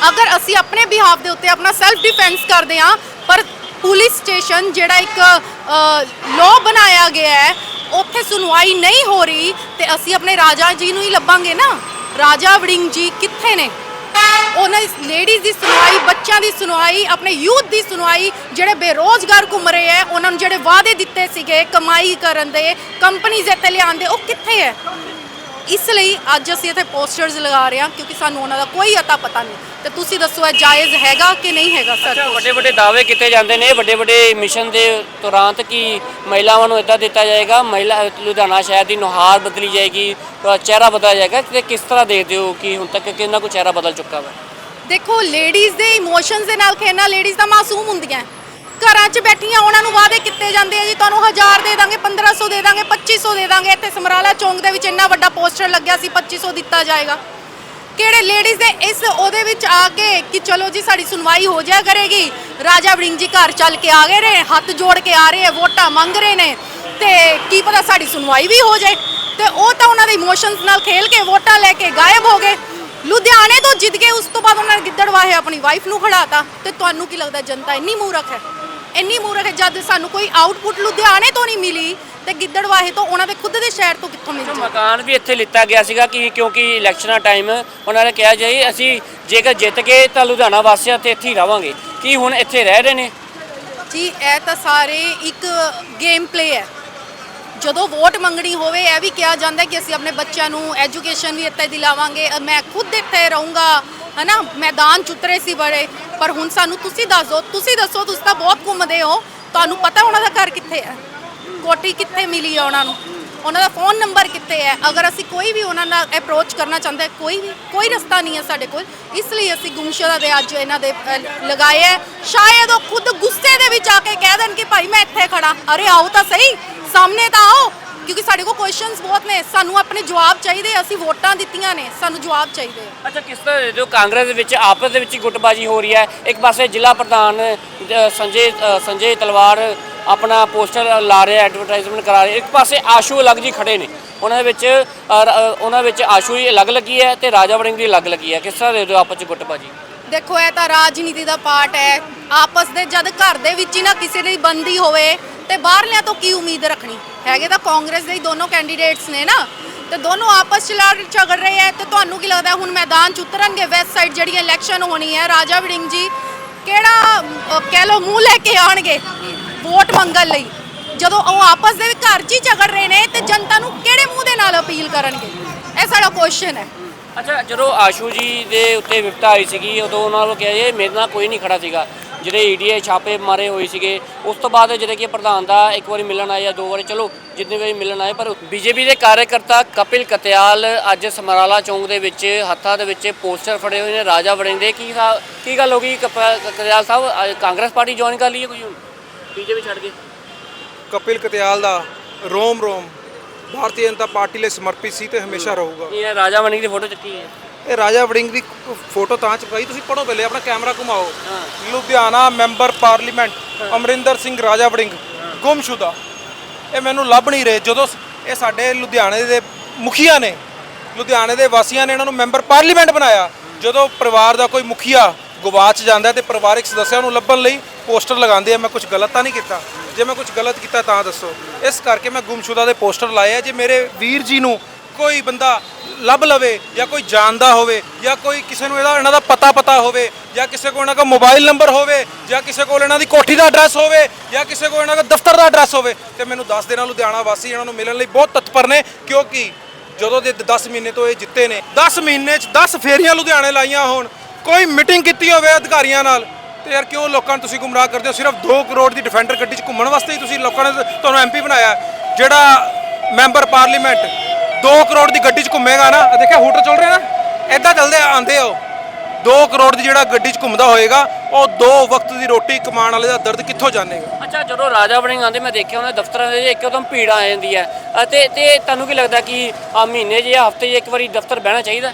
ਅਗਰ ਅਸੀਂ ਆਪਣੇ ਬਿਹਾਫ ਦੇ ਉੱਤੇ ਆਪਣਾ ਸੈਲਫ ਡਿਫੈਂਸ ਕਰਦੇ ਹਾਂ, ਪਰ ਪੁਲਿਸ ਸਟੇਸ਼ਨ ਜਿਹੜਾ ਇੱਕ ਲਾਅ ਬਣਾਇਆ ਗਿਆ ਹੈ, ਉੱਥੇ ਸੁਣਵਾਈ ਨਹੀਂ ਹੋ ਰਹੀ ਤੇ ਅਸੀਂ ਆਪਣੇ ਰਾਜਾ ਜੀ ਨੂੰ ਹੀ ਲੱਭਾਂਗੇ ਨਾ। ਰਾਜਾ ਵੜਿੰਗ ਜੀ ਕਿੱਥੇ ਨੇ? ਉਹਨਾਂ ਦੀ ਲੇਡੀਜ਼ ਦੀ ਸੁਣਵਾਈ, ਬੱਚਿਆਂ ਦੀ ਸੁਣਵਾਈ, ਆਪਣੇ ਯੂਥ ਦੀ ਸੁਣਵਾਈ, ਜਿਹੜੇ ਬੇਰੋਜ਼ਗਾਰ ਘੁੰਮ ਰਹੇ ਹੈ, ਉਹਨਾਂ ਨੂੰ ਜਿਹੜੇ ਵਾਅਦੇ ਦਿੱਤੇ ਸੀਗੇ ਕਮਾਈ ਕਰਨ ਦੇ ਕੰਪਨੀਆਂ ਇੱਥੇ ਲਿਆਉਂਦੇ ਉਹ ਕਿੱਥੇ ਹੈ? ਇਸ ਲਈ ਅੱਜ ਅਸੀਂ ਇੱਥੇ ਪੋਸਟਰਸ ਲਗਾ ਰਹੇ ਹਾਂ ਕਿਉਂਕਿ ਸਾਨੂੰ ਉਹਨਾਂ ਦਾ ਕੋਈ ਅਤਾ ਪਤਾ ਨਹੀਂ। ਤੇ ਤੁਸੀਂ ਦੱਸੋ ਇਹ ਜਾਇਜ਼ ਹੈਗਾ ਕਿ ਨਹੀਂ ਹੈਗਾ ਸਰ? ਵੱਡੇ ਵੱਡੇ ਦਾਅਵੇ ਕੀਤੇ ਜਾਂਦੇ ਨੇ ਵੱਡੇ ਵੱਡੇ ਮਿਸ਼ਨ ਦੇ ਤੁਰੰਤ ਕਿ ਮਹਿਲਾਵਾਂ ਨੂੰ ਇਦਾਂ ਦਿੱਤਾ ਜਾਏਗਾ ਮਹਿਲਾ ਲੁਧਿਆਣਾ ਸ਼ਹਿਰ ਦੀ ਨੁਹਾਰ ਬਦਲੀ ਜਾਏਗੀ ਚਿਹਰਾ ਬਦਲਿਆ ਜਾਏਗਾ ਤੇ ਕਿਸ ਤਰ੍ਹਾਂ ਦੇਖਦੇ ਹੋ ਕਿ ਹੁਣ ਤੱਕ ਕਿੰਨਾ ਕੁ ਚਿਹਰਾ ਬਦਲ ਚੁੱਕਾ ਵਾ? ਦੇਖੋ ਲੇਡੀਜ਼ ਦੇ ਇਮੋਸ਼ਨਸ ਦੇ ਨਾਲ ਖੇਡਣਾ ਲੇਡੀਜ਼ ਤਾਂ ਮਾਸੂਮ ਹੁੰਦੀਆਂ। ਘਰਾਂ 'ਚ ਬੈਠੀਆਂ, ਉਹਨਾਂ ਨੂੰ ਵਾਅਦੇ ਕੀਤੇ ਜਾਂਦੇ ਆ ਜੀ, ਤੁਹਾਨੂੰ 1000 ਦੇ ਦਾਂਗੇ 1500 ਦੇ ਦਾਂਗੇ 2500 ਦੇ ਦਾਂਗੇ। ਇੱਥੇ ਸਮਰਾਲਾ ਚੌਂਕ ਦੇ ਵਿੱਚ ਇੰਨਾ ਵੱਡਾ ਪੋਸਟਰ ਲੱਗਿਆ ਸੀ 2500 ਦਿੱਤਾ ਜਾਏਗਾ। ਕਿਹੜੇ ਲੇਡੀਜ਼ ਦੇ ਇਸ ਉਹਦੇ ਵਿੱਚ ਆ ਕੇ ਕਿ ਚਲੋ ਜੀ, ਸਾਡੀ ਸੁਣਵਾਈ ਹੋ ਜਾਇਆ ਕਰੇਗੀ। ਰਾਜਾ ਵੜਿੰਗ ਜੀ ਘਰ ਚੱਲ ਕੇ ਆ ਗਏ ਨੇ, ਹੱਥ ਜੋੜ ਕੇ ਆ ਰਹੇ ਆ, ਵੋਟਾਂ ਮੰਗ ਰਹੇ ਨੇ। ਤੇ ਕੀ ਪਤਾ ਸਾਡੀ ਸੁਣਵਾਈ ਵੀ ਹੋ ਜਾਏ। ਤੇ ਉਹ ਤਾਂ ਉਹਨਾਂ ਦੇ ਇਮੋਸ਼ਨਸ ਨਾਲ ਖੇਲ ਕੇ ਵੋਟਾਂ ਲੈ ਕੇ ਗਾਇਬ ਹੋ ਗਏ। ਲੁਧਿਆਣੇ ਤੋਂ ਜਿੱਤ ਗਏ ਉਸ ਤੋਂ ਬਾਅਦ ਉਹਨਾਂ ਨੇ ਗਿੱਦੜਵਾਹੇ ਆਪਣੀ ਵਾਈਫ ਨੂੰ ਖੜਾਤਾ। ਤੇ ਤੁਹਾਨੂੰ ਕੀ ਲੱਗਦਾ, ਜਨਤਾ ਇੰਨੀ ਮੂਰਖ ਹੈ? ਇੰਨੀ ਮੂਰਖ ਜਦ ਸਾਨੂੰ ਕੋਈ ਆਊਟਪੁੱਟ ਲੁਧਿਆਣੇ ਤੋਂ ਨਹੀਂ ਮਿਲੀ ਤੇ ਗਿੱਦੜਵਾਹੇ ਤੋਂ ਉਹਨਾਂ ਦੇ ਖੁਦ ਦੇ ਸ਼ਹਿਰ ਤੋਂ ਕਿੱਥੋਂ ਮਿਲ ਮਕਾਨ ਵੀ ਇੱਥੇ ਲਿੱਤਾ ਗਿਆ ਸੀਗਾ ਕਿ ਕਿਉਂਕਿ ਇਲੈਕਸ਼ਨਾਂ ਟਾਈਮ ਉਹਨਾਂ ਨੇ ਕਿਹਾ ਜਾਈ ਅਸੀਂ ਜੇਕਰ ਜਿੱਤ ਗਏ ਤਾਂ ਲੁਧਿਆਣਾ ਵਾਸੀਆਂ ਤੇ ਇੱਥੇ ਹੀ ਰਵਾਂਗੇ। ਕੀ ਹੁਣ ਇੱਥੇ ਰਹਿ ਰਹੇ ਨੇ? ਜੀ ਇਹ ਤਾਂ ਸਾਰੇ ਇੱਕ ਗੇਮ ਪਲੇ ਹੈ। ਜਦੋਂ ਵੋਟ ਮੰਗਣੀ ਹੋਵੇ, ਇਹ ਵੀ ਕਿਹਾ ਜਾਂਦਾ ਕਿ ਅਸੀਂ ਆਪਣੇ ਬੱਚਿਆਂ ਨੂੰ ਐਜੂਕੇਸ਼ਨ ਵੀ ਇੱਥੇ ਦਿਲਾਵਾਂਗੇ। ਮੈਂ ਖੁਦ ਇੱਥੇ ਰਹੂੰਗਾ, ਹਨਾ? ਮੈਦਾਨ ਚ ਉਤਰੇ ਸੀ ਬੜੇ, ਪਰ ਹੁਣ ਸਾਨੂੰ ਤੁਸੀਂ ਦੱਸ ਦਿਓ ਤੁਸੀਂ ਦੱਸੋ, ਤੁਸੀਂ ਤਾਂ ਬਹੁਤ ਘੁੰਮਦੇ ਹੋ। ਤੁਹਾਨੂੰ ਪਤਾ ਉਹਨਾਂ ਦਾ ਘਰ ਕਿੱਥੇ ਹੈ? ਕੋਠੀ ਕਿੱਥੇ ਮਿਲੀ ਹੈ ਉਹਨਾਂ ਨੂੰ? ਉਹਨਾਂ ਦਾ ਫੋਨ ਨੰਬਰ ਕਿੱਥੇ ਹੈ? ਅਗਰ ਅਸੀਂ ਕੋਈ ਵੀ ਉਹਨਾਂ ਨਾਲ ਅਪਰੋਚ ਕਰਨਾ ਚਾਹੁੰਦਾ, ਕੋਈ ਵੀ, ਕੋਈ ਰਸਤਾ ਨਹੀਂ ਹੈ ਸਾਡੇ ਕੋਲ। ਇਸ ਲਈ ਅਸੀਂ ਗੁੰਮਸ਼ੁਦਾ ਦੇ ਅੱਜ ਇਹਨਾਂ ਦੇ ਲਗਾਏ ਹੈ। ਸ਼ਾਇਦ ਉਹ ਖੁਦ ਗੁੱਸੇ ਦੇ ਵਿੱਚ ਆ ਕੇ ਕਹਿ ਦੇਣ ਕਿ ਭਾਈ ਮੈਂ ਇੱਥੇ ਖੜਾ ਅਰੇ ਆਓ ਤਾਂ ਸਹੀ। ਸਾਹਮਣੇ ਤਾਂ ਆਓ ਕਿਉਂਕਿ ਸਾਡੇ ਕੋਲ ਕੁਐਸਚਨਸ ਬਹੁਤ ਨੇ। ਸਾਨੂੰ ਆਪਣੇ ਜਵਾਬ ਚਾਹੀਦੇ ਅਸੀਂ ਵੋਟਾਂ ਦਿੱਤੀਆਂ ਨੇ ਸਾਨੂੰ ਜਵਾਬ ਚਾਹੀਦੇ। ਅੱਛਾ ਕਿਸ ਤਰ੍ਹਾਂ ਦੇ ਕਾਂਗਰਸ ਦੇ ਵਿੱਚ ਆਪਸ ਦੇ ਵਿੱਚ ਗੁੱਟਬਾਜੀ ਹੋ ਰਹੀ ਹੈ? ਇੱਕ ਪਾਸੇ ਜ਼ਿਲ੍ਹਾ ਪ੍ਰਧਾਨ ਅ, ਸੰਜੇ ਅ, ਸੰਜੇ ਤਲਵਾਰ ਆਪਣਾ ਪੋਸਟਰ ਲਾ ਰਿਹਾ ਐਡਵਰਟਾਈਜ਼ਮੈਂਟ ਕਰਾ ਰਿਹਾ। ਇੱਕ ਪਾਸੇ ਆਸ਼ੂ ਅਲੱਗ ਜੀ ਖੜੇ ਨੇ। ਉਹਨਾਂ ਦੇ ਵਿੱਚ ਅ, ਰ- ਅ, ਉਹਨਾਂ ਵਿੱਚ ਆਸ਼ੂ ਹੀ ਅਲੱਗ ਲੱਗੀ ਹੈ ਤੇ ਰਾਜਾ ਵੜਿੰਗ ਦੀ ਅਲੱਗ ਲੱਗੀ ਹੈ। ਕਿਸ ਤਰ੍ਹਾਂ ਦੇ ਦਿਓ ਆਪਸ ਚ ਗੁੱਟਬਾਜੀ? ਦੇਖੋ ਇਹ ਤਾਂ ਰਾਜਨੀਤੀ ਦਾ ਪਾਰਟ ਹੈ। ਆਪਸ ਦੇ ਜਦ ਘਰ ਦੇ ਵਿੱਚ ਹੀ ਨਾ ਕਿਸੇ ਦੀ ਬੰਦੀ ਹੋਵੇ ਤੇ ਬਾਹਰਲਿਆਂ ਤੋਂ ਕੀ ਉਮੀਦ ਰੱਖਣੀ? ਹੈਗੇ ਤਾਂ ਕਾਂਗਰਸ ਦੇ ਹੀ ਦੋਨੋਂ ਕੈਂਡੀਡੇਟਸ ਨੇ ਨਾ। ਤੇ ਦੋਨੋਂ ਆਪਸ ਚ ਲੜ ਝਗੜ ਰਹੇ ਹੈ ਤੇ ਤੁਹਾਨੂੰ ਕੀ ਲੱਗਦਾ ਹੁਣ ਮੈਦਾਨ ਚ ਉਤਰਨਗੇ? ਵੈਸਟ ਸਾਈਡ ਜਿਹੜੀ ਇਲੈਕਸ਼ਨ ਹੋਣੀ ਹੈ ਰਾਜਾ ਵੜਿੰਗ ਜੀ ਕਿਹੜਾ ਅਹ, ਕਹਿ ਲੋ ਮੂੰਹ ਲੈ ਕੇ ਆਣਗੇ ਵੋਟ ਮੰਗਣ ਲਈ? ਜਦੋਂ ਉਹ ਆਪਸ ਦੇ ਘਰ 'ਚ ਹੀ ਝਗੜ ਰਹੇ ਨੇ ਤੇ ਜਨਤਾ ਨੂੰ ਕਿਹੜੇ ਮੂੰਹ ਦੇ ਨਾਲ ਅਪੀਲ ਕਰਨਗੇ? ਇਹ ਸਾਡਾ ਕੁਐਸਚਨ ਹੈ। ਅੱਛਾ, ਜਦੋਂ ਆਸ਼ੂ ਜੀ ਦੇ ਉੱਤੇ ਵਿਪਤਾ ਆਈ ਸੀਗੀ, ਉਦੋਂ ਉਹਨਾਂ ਨੂੰ ਕਿਹਾ ਜੀ ਮੇਰੇ ਨਾਲ ਕੋਈ ਨਹੀਂ ਖੜਾ ਸੀਗਾ। ਜਿਹੜੇ ਈਡੀਏ ਛਾਪੇ ਮਾਰੇ ਹੋਏ ਸੀਗੇ, ਉਸ ਤੋਂ ਬਾਅਦ ਜਿਹੜੇ ਕਿ ਪ੍ਰਧਾਨ ਦਾ ਇੱਕ ਵਾਰੀ ਮਿਲਣ ਆਏ ਜਾਂ ਦੋ ਵਾਰੀ, ਚਲੋ, ਜਿੰਨੇ ਵਾਰੀ ਮਿਲਣ ਆਏ, ਪਰ ਬੀਜੇਪੀ ਦੇ ਕਾਰਜਕਰਤਾ ਕਪਿਲ ਕਤਿਆਲ ਅੱਜ ਸਮਰਾਲਾ ਚੌਂਕ ਦੇ ਵਿੱਚ ਹੱਥਾਂ ਦੇ ਵਿੱਚ ਪੋਸਟਰ ਫੜੇ ਹੋਏ ਨੇ, ਰਾਜਾ ਵੜਿੰਗ ਦੇ। ਕੀ ਸਾ- ਕੀ ਗੱਲ ਹੋ ਗਈ? Katyal Sahib Congress party join ਕਰ ਲਈ ਹੈ ਕੋਈ ਬੀਜੇਪੀ ਛੱਡ ਕੇ? ਕਪਿਲ ਕਤਿਆਲ ਦਾ ਰੋਮ ਰੋਮ ਭਾਰਤੀ ਜਨਤਾ ਪਾਰਟੀ ਲਈ ਸਮਰਪਿਤ ਸੀ ਤੇ ਹਮੇਸ਼ਾ ਰਹੂਗਾ। ਇਹ ਰਾਜਾ ਵੜਿੰਗ ਦੀ ਫੋਟੋ ਚੱਕੀ ਹੈ। ਇਹ ਰਾਜਾ ਵੜਿੰਗ ਦੀ ਫੋਟੋ ਤਾਂ ਚੁਕਾਈ ਤੁਸੀਂ ਪੜੋ ਪਹਿਲੇ ਆਪਣਾ ਕੈਮਰਾ ਘੁਮਾਓ। Ludhiana member parliament Amarinder Singh Raja Warring ਗੁੰਮਸ਼ੁਦਾ। ਇਹ ਮੈਨੂੰ ਲੱਭ ਨਹੀਂ ਰਹੇ ਜਦੋਂ ਇਹ ਸਾਡੇ ਲੁਧਿਆਣੇ ਦੇ ਮੁਖੀਆ ਨੇ ਲੁਧਿਆਣੇ ਦੇ ਵਾਸੀਆਂ ਨੇ ਇਹਨਾਂ ਨੂੰ ਮੈਂਬਰ ਪਾਰਲੀਮੈਂਟ ਬਣਾਇਆ। ਜਦੋਂ ਪਰਿਵਾਰ ਦਾ ਕੋਈ ਮੁਖੀਆ ਗਵਾਚ ਜਾਂਦਾ ਤੇ ਪਰਿਵਾਰਕ ਸਦੱਸਿਆਂ ਨੂੰ ਲੱਭਣ ਲਈ ਪੋਸਟਰ ਲਗਾਉਂਦੇ ਆ ਮੈਂ ਕੁਝ ਗਲਤ ਤਾਂ ਨਹੀਂ ਕੀਤਾ। ਜੇ ਮੈਂ ਕੁਝ ਗਲਤ ਕੀਤਾ ਤਾਂ ਦੱਸੋ। ਇਸ ਕਰਕੇ ਮੈਂ ਗੁੰਮਸ਼ੁਦਾ ਦੇ ਪੋਸਟਰ ਲਾਏ ਆ। ਜੇ ਮੇਰੇ ਵੀਰ ਜੀ ਨੂੰ ਕੋਈ ਬੰਦਾ ਲੱਭ ਲਵੇ ਜਾਂ ਕੋਈ ਜਾਣਦਾ ਹੋਵੇ ਜਾਂ ਕੋਈ ਕਿਸੇ ਨੂੰ ਇਹਦਾ ਇਹਨਾਂ ਦਾ ਪਤਾ ਪਤਾ ਹੋਵੇ ਜਾਂ ਕਿਸੇ ਕੋਲ ਇਹਨਾਂ ਦਾ ਮੋਬਾਈਲ ਨੰਬਰ ਹੋਵੇ ਜਾਂ ਕਿਸੇ ਕੋਲ ਇਹਨਾਂ ਦੀ ਕੋਠੀ ਦਾ ਐਡਰੈਸ ਹੋਵੇ ਜਾਂ ਕਿਸੇ ਕੋਲ ਇਹਨਾਂ ਦਾ ਦਫ਼ਤਰ ਦਾ ਐਡਰੈਸ ਹੋਵੇ, ਤੇ ਮੈਨੂੰ ਦੱਸ ਦੇਣਾ ਲੁਧਿਆਣਾ ਵਾਸੀ ਇਹਨਾਂ ਨੂੰ ਮਿਲਣ ਲਈ ਬਹੁਤ ਤਤਪਰ ਨੇ, ਕਿਉਂਕਿ ਜਦੋਂ ਦੇ 10 ਮਹੀਨੇ ਤੋਂ ਇਹ ਜਿੱਤੇ ਨੇ 10 ਮਹੀਨੇ 'ਚ 10 ਫੇਰੀਆਂ ਲੁਧਿਆਣੇ ਲਾਈਆਂ ਹੋਣ, ਕੋਈ ਮੀਟਿੰਗ ਕੀਤੀ ਹੋਵੇ ਅਧਿਕਾਰੀਆਂ ਨਾਲ ਤੇ ਯਾਰ ਕਿਉਂ ਲੋਕਾਂ ਨੂੰ ਤੁਸੀਂ ਗੁੰਮਰਾਹ ਕਰਦੇ ਹੋ? ਸਿਰਫ 2 ਕਰੋੜ ਦੀ ਡਿਫੈਂਡਰ ਗੱਡੀ 'ਚ ਘੁੰਮਣ ਵਾਸਤੇ ਹੀ ਤੁਸੀਂ ਲੋਕਾਂ ਨੇ ਤੁਹਾਨੂੰ ਐਮਪੀ ਬਣਾਇਆ। ਜਿਹੜਾ ਮੈਂਬਰ ਪਾਰਲੀਮੈਂਟ 2 ਕਰੋੜ ਦੀ ਗੱਡੀ 'ਚ ਘੁੰਮੇਗਾ ਨਾ ਦੇਖਿਆ ਹੂਟਰ ਚੱਲ ਰਿਹਾ ਨਾ? ਐਦਾਂ ਚੱਲਦੇ ਆਂਦੇ ਹੋ 2 ਕਰੋੜ ਦੀ ਜਿਹੜਾ ਗੱਡੀ 'ਚ ਘੁੰਮਦਾ ਹੋਏਗਾ ਉਹ ਦੋ ਵਕਤ ਦੀ ਰੋਟੀ ਕਮਾਉਣ ਵਾਲੇ ਦਾ ਦਰਦ ਕਿੱਥੋਂ ਜਾਣੇਗਾ? ਅੱਛਾ ਜਦੋਂ ਰਾਜਾ ਵੜਿੰਗ ਆਉਂਦੇ ਮੈਂ ਦੇਖਿਆ ਉਹਨਾਂ ਦਫ਼ਤਰਾਂ ਦੇ ਇੱਕਦਮ ਭੀੜ ਆ ਜਾਂਦੀ ਹੈ। ਅਤੇ ਤੇ ਤੁਹਾਨੂੰ ਕੀ ਲੱਗਦਾ ਕਿ ਆ ਮਹੀਨੇ 'ਚ ਜਾਂ ਹਫ਼ਤੇ 'ਚ ਇੱਕ ਵਾਰੀ ਦਫ਼ਤਰ ਬਹਿਣਾ ਚਾਹੀਦਾ?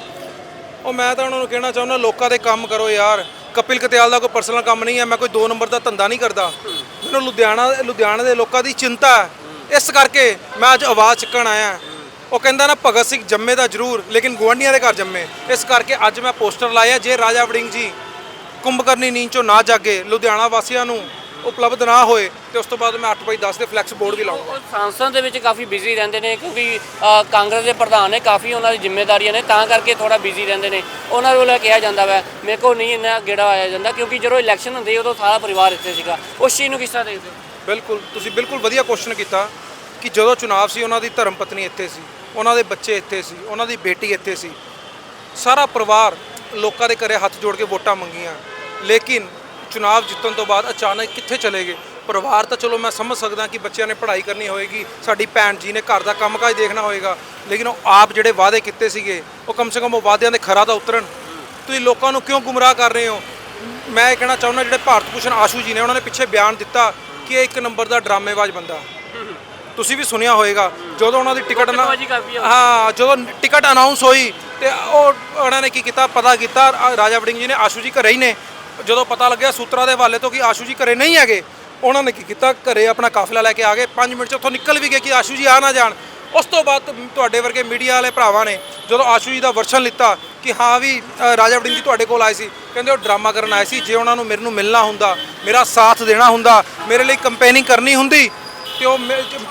ਉਹ ਮੈਂ ਤਾਂ ਉਹਨਾਂ ਨੂੰ ਕਹਿਣਾ ਚਾਹੁੰਦਾ ਲੋਕਾਂ ਦੇ ਕੰਮ ਕਰੋ ਯਾਰ। ਕਪਿਲ ਕਤਿਆਲ ਦਾ ਕੋਈ ਪਰਸਨਲ ਕੰਮ ਨਹੀਂ ਹੈ, ਮੈਂ ਕੋਈ 2 ਨੰਬਰ ਦਾ ਧੰਦਾ ਨਹੀਂ ਕਰਦਾ। ਮੈਨੂੰ ਲੁਧਿਆਣਾ ਲੁਧਿਆਣਾ ਦੇ ਲੋਕਾਂ ਦੀ ਚਿੰਤਾ ਹੈ। ਇਸ ਕਰਕੇ ਮੈਂ ਅੱਜ ਆਵਾਜ਼ ਚੱਕਣ ਆਇਆ ਉਹ ਕਹਿੰਦਾ ਨਾ, ਭਗਤ ਸਿੰਘ ਜੰਮੇ ਦਾ ਜ਼ਰੂਰ, ਲੇਕਿਨ ਗੁਆਂਢੀਆਂ ਦੇ ਘਰ ਜੰਮੇ। ਇਸ ਕਰਕੇ ਅੱਜ ਮੈਂ ਪੋਸਟਰ ਲਾਇਆ, ਜੇ ਰਾਜਾ ਵੜਿੰਗ ਜੀ ਕੁੰਭਕਰਨੀ ਨੀਂਦ ਚੋਂ ਨਾ ਜਾਗੇ ਲੁਧਿਆਣਾ ਵਾਸੀਆਂ ਨੂੰ ਉਪਲਬਧ ਨਾ ਹੋਏ ਤੇ ਉਸ ਤੋਂ ਬਾਅਦ ਮੈਂ 8 ਬਾਈ 10 ਦੇ ਫਲੈਕਸ ਬੋਰਡ ਵੀ ਲਾਉਂਗਾ। ਸੰਸਦ ਦੇ ਵਿੱਚ ਕਾਫੀ ਬਿਜ਼ੀ ਰਹਿੰਦੇ ਨੇ ਕਿਉਂਕਿ ਕਾਂਗਰਸ ਦੇ ਪ੍ਰਧਾਨ ਨੇ ਕਾਫੀ ਉਹਨਾਂ ਦੀ ਜ਼ਿੰਮੇਵਾਰੀਆਂ ਨੇ ਤਾਂ ਕਰਕੇ ਥੋੜਾ ਬਿਜ਼ੀ ਰਹਿੰਦੇ ਨੇ। ਉਹਨਾਂ ਵੱਲੋਂ ਕਿਹਾ ਜਾਂਦਾ ਵਾ ਮੇਰੇ ਕੋਲ ਨਹੀਂ ਇੰਨਾ ਗੇੜਾ ਆਇਆ ਜਾਂਦਾ ਕਿਉਂਕਿ ਜਦੋਂ ਇਲੈਕਸ਼ਨ ਹੁੰਦੇ ਉਦੋਂ ਸਾਰਾ ਪਰਿਵਾਰ ਇੱਥੇ ਸੀਗਾ। ਉਸ ਚੀਜ਼ ਨੂੰ ਕਿਸ ਤਰ੍ਹਾਂ ਦੇਖਦੇ ਬਿਲਕੁਲ ਤੁਸੀਂ ਬਿਲਕੁਲ ਵਧੀਆ ਕੁਐਸਚਨ ਕੀਤਾ ਕਿ ਜਦੋਂ ਚੁਣਾਵ ਸੀ ਉਹਨਾਂ ਦੀ ਧਰਮ ਪਤਨੀ ਇੱਥੇ ਸੀ ਉਹਨਾਂ ਦੇ ਬੱਚੇ ਇੱਥੇ ਸੀ ਉਹਨਾਂ ਦੀ ਬੇਟੀ ਇੱਥੇ ਸੀ। ਸਾਰਾ ਪਰਿਵਾਰ ਲੋਕਾਂ ਦੇ ਘਰੇ ਹੱਥ ਜੋੜ ਕੇ ਵੋਟਾਂ ਮੰਗੀਆਂ। ਲੇਕਿਨ ਚੁਣਾਵ ਜਿੱਤਣ ਤੋਂ ਬਾਅਦ ਅਚਾਨਕ ਕਿੱਥੇ ਚਲੇ ਗਏ? ਪਰਿਵਾਰ ਤਾਂ ਚਲੋ ਮੈਂ ਸਮਝ ਸਕਦਾ ਕਿ ਬੱਚਿਆਂ ਨੇ ਪੜ੍ਹਾਈ ਕਰਨੀ ਹੋਏਗੀ ਸਾਡੀ ਭੈਣ ਜੀ ਨੇ ਘਰ ਦਾ ਕੰਮਕਾਜ ਦੇਖਣਾ ਹੋਏਗਾ ਲੇਕਿਨ ਉਹ ਆਪ ਜਿਹੜੇ ਵਾਅਦੇ ਕੀਤੇ ਸੀਗੇ ਉਹ ਕਮ ਸੇ ਕਮ ਉਹ ਵਾਅਦਿਆਂ ਦੇ ਖਰਾ ਤਾਂ ਉਤਰਨ। ਤੁਸੀਂ ਲੋਕਾਂ ਨੂੰ ਕਿਉਂ ਗੁੰਮਰਾਹ ਕਰ ਰਹੇ ਹੋ? ਮੈਂ ਇਹ ਕਹਿਣਾ ਚਾਹੁੰਦਾ ਜਿਹੜੇ ਭਾਰਤ ਭੂਸ਼ਣ ਆਸ਼ੂ ਜੀ ਨੇ ਉਹਨਾਂ ਨੇ ਪਿੱਛੇ ਬਿਆਨ ਦਿੱਤਾ ਕਿ ਇਹ ਇੱਕ ਨੰਬਰ ਦਾ ਡਰਾਮੇਬਾਜ਼ ਬੰਦਾ। ਤੁਸੀਂ ਵੀ ਸੁਣਿਆ ਹੋਏਗਾ ਜਦੋਂ ਉਹਨਾਂ ਦੀ ਟਿਕਟ ਨਾ। ਹਾਂ ਜਦੋਂ ਟਿਕਟ ਅਨਾਉਂਸ ਹੋਈ ਤੇ ਉਹ ਉਹਨਾਂ ਨੇ ਕੀ ਕੀਤਾ? ਪਤਾ ਕੀਤਾ ਰਾਜਾ ਵੜਿੰਗ ਜੀ ਨੇ ਆਸ਼ੂ ਜੀ ਘਰੇ ਹੀ ਨੇ। ਜਦੋਂ ਪਤਾ ਲੱਗਿਆ ਸੂਤਰਾਂ ਦੇ ਹਵਾਲੇ ਤੋਂ ਕਿ ਆਸ਼ੂ ਜੀ ਘਰੇ ਨਹੀਂ ਹੈਗੇ, ਉਹਨਾਂ ਨੇ ਕੀ ਕੀਤਾ? ਘਰੇ ਆਪਣਾ ਕਾਫਲਾ ਲੈ ਕੇ ਆ ਗਏ। 5 ਮਿੰਟ ਚ ਉੱਥੋਂ ਨਿਕਲ ਵੀ ਗਏ ਕਿ ਆਸ਼ੂ ਜੀ ਆ ਨਾ ਜਾਣ। ਉਸ ਤੋਂ ਬਾਅਦ ਤੁਹਾਡੇ ਵਰਗੇ ਮੀਡੀਆ ਵਾਲੇ ਭਰਾਵਾਂ ਨੇ ਜਦੋਂ ਆਸ਼ੂ ਜੀ ਦਾ ਵਰਸ਼ਨ ਲਿੱਤਾ ਕਿ ਹਾਂ ਵੀ ਰਾਜਾ ਵੜਿੰਗ ਜੀ ਤੁਹਾਡੇ ਕੋਲ ਆਏ ਸੀ, ਕਹਿੰਦੇ ਉਹ ਡਰਾਮਾ ਕਰਨ ਆਏ ਸੀ। ਜੇ ਉਹਨਾਂ ਨੂੰ ਮੇਰੇ ਨੂੰ ਮਿਲਣਾ ਹੁੰਦਾ, ਮੇਰਾ ਸਾਥ ਦੇਣਾ ਹੁੰਦਾ, ਮੇਰੇ ਲਈ ਕੰਪੇਨਿੰਗ ਕਰਨੀ ਹੁੰਦੀ, ਤੇ ਉਹ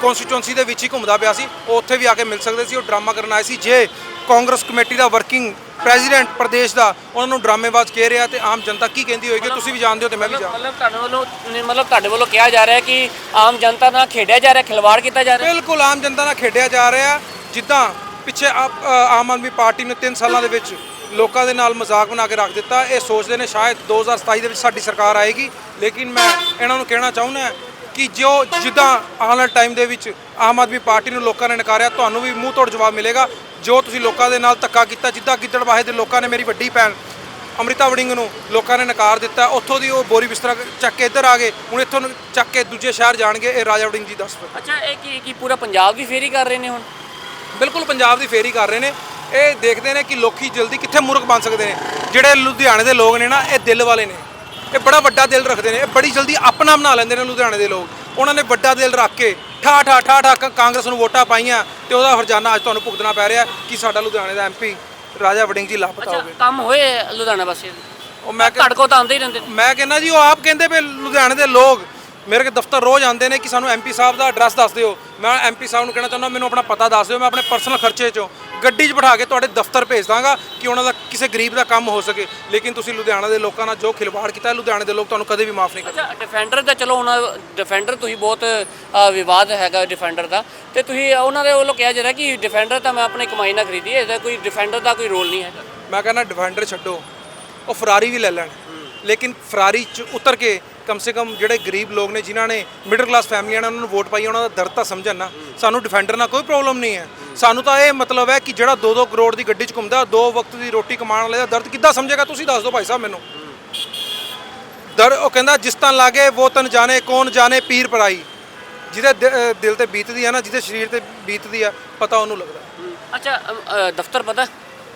ਕਨਸਟੀਚੁਐਂਸੀ ਦੇ ਵਿੱਚ ਹੀ ਘੁੰਮਦਾ ਪਿਆ ਸੀ। ਉਹ ਉੱਥੇ ਵੀ ਆ ਕੇ ਮਿਲ ਸਕਦੇ ਸੀ, ਉਹ ਡਰਾਮਾ ਕਰਨ ਆਏ ਸੀ। ਜੇ ਕਾਂਗਰਸ ਕਮੇਟੀ ਦਾ ਵਰਕਿੰਗ ਪ੍ਰੈਜ਼ੀਡੈਂਟ ਪ੍ਰਦੇਸ਼ ਦਾ ਉਹਨਾਂ ਨੂੰ ਡਰਾਮੇਬਾਜ਼ ਕਹਿ ਰਿਹਾ ਤੇ ਆਮ ਜਨਤਾ ਕੀ ਕਹਿੰਦੀ ਹੋਏਗੀ? ਤੁਸੀਂ ਵੀ ਜਾਣਦੇ ਹੋ ਤੇ ਮੈਂ ਵੀ ਜਾਣਦਾ। ਮਤਲਬ ਤੁਹਾਡੇ ਵੱਲੋਂ ਨਹੀਂ, ਮਤਲਬ ਤੁਹਾਡੇ ਵੱਲੋਂ ਕਿਹਾ ਜਾ ਰਿਹਾ ਕਿ ਆਮ ਜਨਤਾ ਨਾਲ ਖੇਡਿਆ ਜਾ ਰਿਹਾ ਖਿਲਵਾੜ ਕੀਤਾ ਜਾ ਰਿਹਾ? ਬਿਲਕੁਲ ਆਮ ਜਨਤਾ ਨਾਲ ਖੇਡਿਆ ਜਾ ਰਿਹਾ। ਜਿੱਦਾਂ ਪਿੱਛੇ ਆਪ- ਅ, ਆਮ ਆਦਮੀ ਪਾਰਟੀ ਨੇ 3 ਸਾਲਾਂ ਦੇ ਵਿੱਚ ਲੋਕਾਂ ਦੇ ਨਾਲ ਮਜ਼ਾਕ ਬਣਾ ਕੇ ਰੱਖ ਦਿੱਤਾ। ਇਹ ਸੋਚਦੇ ਨੇ ਸ਼ਾਇਦ 2027 ਦੇ ਵਿੱਚ ਸਾਡੀ ਸਰਕਾਰ ਆਏਗੀ। ਲੇਕਿਨ ਮੈਂ ਇਹਨਾਂ ਨੂੰ ਕਹਿਣਾ ਚਾਹੁੰਦਾ ਕਿ ਜੋ ਜਿੱਦਾਂ ਆਉਣ ਵਾਲੇ ਟਾਈਮ ਦੇ ਵਿੱਚ ਆਮ ਆਦਮੀ ਪਾਰਟੀ ਨੂੰ ਲੋਕਾਂ ਨੇ ਨਕਾਰਿਆ ਤੁਹਾਨੂੰ ਵੀ ਮੂੰਹ ਤੋੜ ਜਵਾਬ ਮਿਲੇਗਾ। ਜੋ ਤੁਸੀਂ ਲੋਕਾਂ ਦੇ ਨਾਲ ਧੱਕਾ ਕੀਤਾ ਜਿੱਦਾਂ ਗਿੱਦੜਬਾਹੇ ਦੇ ਲੋਕਾਂ ਨੇ ਮੇਰੀ ਵੱਡੀ ਭੈਣ ਅੰਮ੍ਰਿਤਾ ਵੜਿੰਗ ਨੂੰ ਲੋਕਾਂ ਨੇ ਨਕਾਰ ਦਿੱਤਾ ਉੱਥੋਂ ਦੀ ਉਹ ਬੋਰੀ ਬਿਸਤਰਾ ਚੱਕ ਕੇ ਇੱਧਰ ਆ ਗਏ ਹੁਣ ਇੱਥੋਂ ਨੂੰ ਚੱਕ ਕੇ ਦੂਜੇ ਸ਼ਹਿਰ ਜਾਣਗੇ ਇਹ ਰਾਜਾ ਵੜਿੰਗ ਜੀ ਦੱਸ ਪਏ ਅੱਛਾ ਇਹ ਕੀ ਕੀ ਪੂਰਾ ਪੰਜਾਬ ਦੀ ਫੇਰੀ ਕਰ ਰਹੇ ਨੇ ਹੁਣ? ਬਿਲਕੁਲ ਪੰਜਾਬ ਦੀ ਫੇਰੀ ਕਰ ਰਹੇ ਨੇ। ਇਹ ਦੇਖਦੇ ਨੇ ਕਿ ਲੋਕੀ ਜਲਦੀ ਕਿੱਥੇ ਮੂਰਖ ਬਣ ਸਕਦੇ ਨੇ। ਜਿਹੜੇ ਲੁਧਿਆਣੇ ਦੇ ਲੋਕ ਨੇ ਨਾ ਇਹ ਦਿਲ ਵਾਲੇ ਨੇ। ਇਹ ਬੜਾ ਵੱਡਾ ਦਿਲ ਰੱਖਦੇ ਨੇ ਇਹ ਬੜੀ ਜਲਦੀ ਆਪਣਾ ਬਣਾ ਲੈਂਦੇ ਨੇ ਲੁਧਿਆਣੇ ਦੇ ਲੋਕ। ਉਹਨਾਂ ਨੇ ਵੱਡਾ ਦਿਲ ਰੱਖ ਕੇ ਠਾ ਠਾ ਠਾ ਠਾ ਕ- ਕਾਂਗਰਸ ਨੂੰ ਵੋਟਾਂ ਪਾਈਆਂ ਤੇ ਉਹਦਾ ਹਰਜਾਨਾ ਅੱਜ ਤੁਹਾਨੂੰ ਭੁਗਤਣਾ ਪੈ ਰਿਹਾ ਕਿ ਸਾਡਾ ਲੁਧਿਆਣੇ ਦਾ ਐਮਪੀ ਰਾਜਾ ਵੜਿੰਗ ਜੀ ਲਾਪਤਾ ਹੋ ਅੱਛਾ ਗਏ। ਕੰਮ ਹੋਏ ਲੁਧਿਆਣਾ ਵਾਸੀਆਂ ਦੇ? ਉਹ ਮੈਂ ਕਹਿ- ਤੁਹਾਡੇ ਕੋਲ ਤਾਂ ਆਉਂਦੇ ਹੀ ਰਹਿੰਦੇ ਨੇ। ਮੈਂ ਕਹਿੰਦਾ ਜੀ ਉਹ ਆਪ ਕਹਿੰਦੇ ਪਏ ਲੁਧਿਆਣੇ ਦੇ ਲੋਕ ਮੇਰੇ ਕੇ ਦਫ਼ਤਰ ਰੋਜ਼ ਆਉਂਦੇ ਨੇ ਕਿ ਸਾਨੂੰ ਐਮਪੀ ਸਾਹਿਬ ਦਾ ਐਡਰੈਸ ਦੱਸ ਦਿਓ। ਮੈਂ ਐਮਪੀ ਸਾਹਿਬ ਨੂੰ ਕਹਿਣਾ ਚਾਹੁੰਦਾ ਮੈਨੂੰ ਆਪਣਾ ਪਤਾ ਦੱਸ ਦਿਓ ਮੈਂ ਆਪਣੇ ਪਰਸਨਲ ਖਰਚੇ 'ਚੋਂ ਗੱਡੀ 'ਚ ਬਿਠਾ ਕੇ ਤੁਹਾਡੇ ਦਫ਼ਤਰ ਭੇਜ ਦਾਂਗਾ ਕਿ ਉਹਨਾਂ ਦਾ ਕਿਸੇ ਗਰੀਬ ਦਾ ਕੰਮ ਹੋ ਸਕੇ। ਲੇਕਿਨ ਤੁਸੀਂ ਲੁਧਿਆਣਾ ਦੇ ਲੋਕਾਂ ਨਾਲ ਜੋ ਖਿਲਵਾੜ ਕੀਤਾ ਹੈ, ਲੁਧਿਆਣੇ ਦੇ ਲੋਕ ਤੁਹਾਨੂੰ ਕਦੇ ਵੀ ਮਾਫ ਨਹੀਂ ਅੱਛਾ ਡਿਫੈਂਡਰ ਦਾ ਚਲੋ ਉਹਨਾਂ ਡਿਫੈਂਡਰ ਤੁਸੀਂ ਬਹੁਤ ਅ, ਵਿਵਾਦ ਹੈਗਾ ਡਿਫੈਂਡਰ ਦਾ। ਤੇ ਤੁਸੀਂ ਉਹਨਾਂ ਦੇ ਵੱਲੋਂ ਕਿਹਾ ਜਾ ਰਿਹਾ ਕਿ ਡਿਫੈਂਡਰ ਤਾਂ ਮੈਂ ਆਪਣੀ ਕਮਾਈ ਨਾਲ ਖਰੀਦੀ ਹੈ ਇਹਦਾ ਕੋਈ ਡਿਫੈਂਡਰ ਦਾ ਕੋਈ ਰੋਲ ਨਹੀਂ ਹੈਗਾ। ਮੈਂ ਕਹਿੰਦਾ ਡਿਫੈਂਡਰ ਛੱਡੋ ਉਹ ਫਰਾਰੀ ਵੀ ਲੈ ਲੈਣ। ਲੇਕਿਨ ਫਰਾਰੀ 'ਚ ਉਤਰ ਕੇ ਕਮ ਸੇ ਕਮ ਜਿਹੜੇ ਗਰੀਬ ਲੋਕ ਨੇ ਜਿਨ੍ਹਾਂ ਨੇ ਮਿਡਲ ਕਲਾਸ ਫੈਮਲੀਆਂ ਨੇ ਉਹਨਾਂ ਨੂੰ ਵੋਟ ਪਾਈ ਉਹਨਾਂ ਦਾ ਦਰਦ ਤਾਂ ਸਮਝਣ ਨਾ। ਸਾਨੂੰ ਡਿਫੈਂਡਰ ਨਾਲ ਕੋਈ ਪ੍ਰੋਬਲਮ ਨਹੀਂ ਹੈ। ਸਾਨੂੰ ਤਾਂ ਇਹ ਮਤਲਬ ਹੈ ਕਿ ਜਿਹੜਾ 2-2 ਕਰੋੜ ਦੀ ਗੱਡੀ 'ਚ ਘੁੰਮਦਾ ਦੋ ਵਕਤ ਦੀ ਰੋਟੀ ਕਮਾਉਣ ਵਾਲੇ ਦਾ ਦਰਦ ਕਿੱਦਾਂ ਸਮਝੇਗਾ? ਤੁਸੀਂ ਦੱਸ ਦਿਓ ਭਾਈ ਸਾਹਿਬ ਮੈਨੂੰ। ਦਰ ਉਹ ਕਹਿੰਦਾ ਜਿਸ ਤਨ ਲਾਗੇ ਉਹ ਤਨ ਜਾਣੇ ਕੌਣ ਜਾਣੇ? ਪੀਰ ਪਰਾਈ। ਜਿਹਦੇ ਦਿ- ਦਿਲ ਤੇ ਬੀਤਦੀ ਹੈ ਨਾ ਜਿਹਦੇ ਸਰੀਰ ਤੇ ਬੀਤਦੀ ਆ ਪਤਾ ਉਹਨੂੰ ਲੱਗਦਾ। ਅੱਛਾ ਅ, ਅ, ਦਫ਼ਤਰ ਪਤਾ?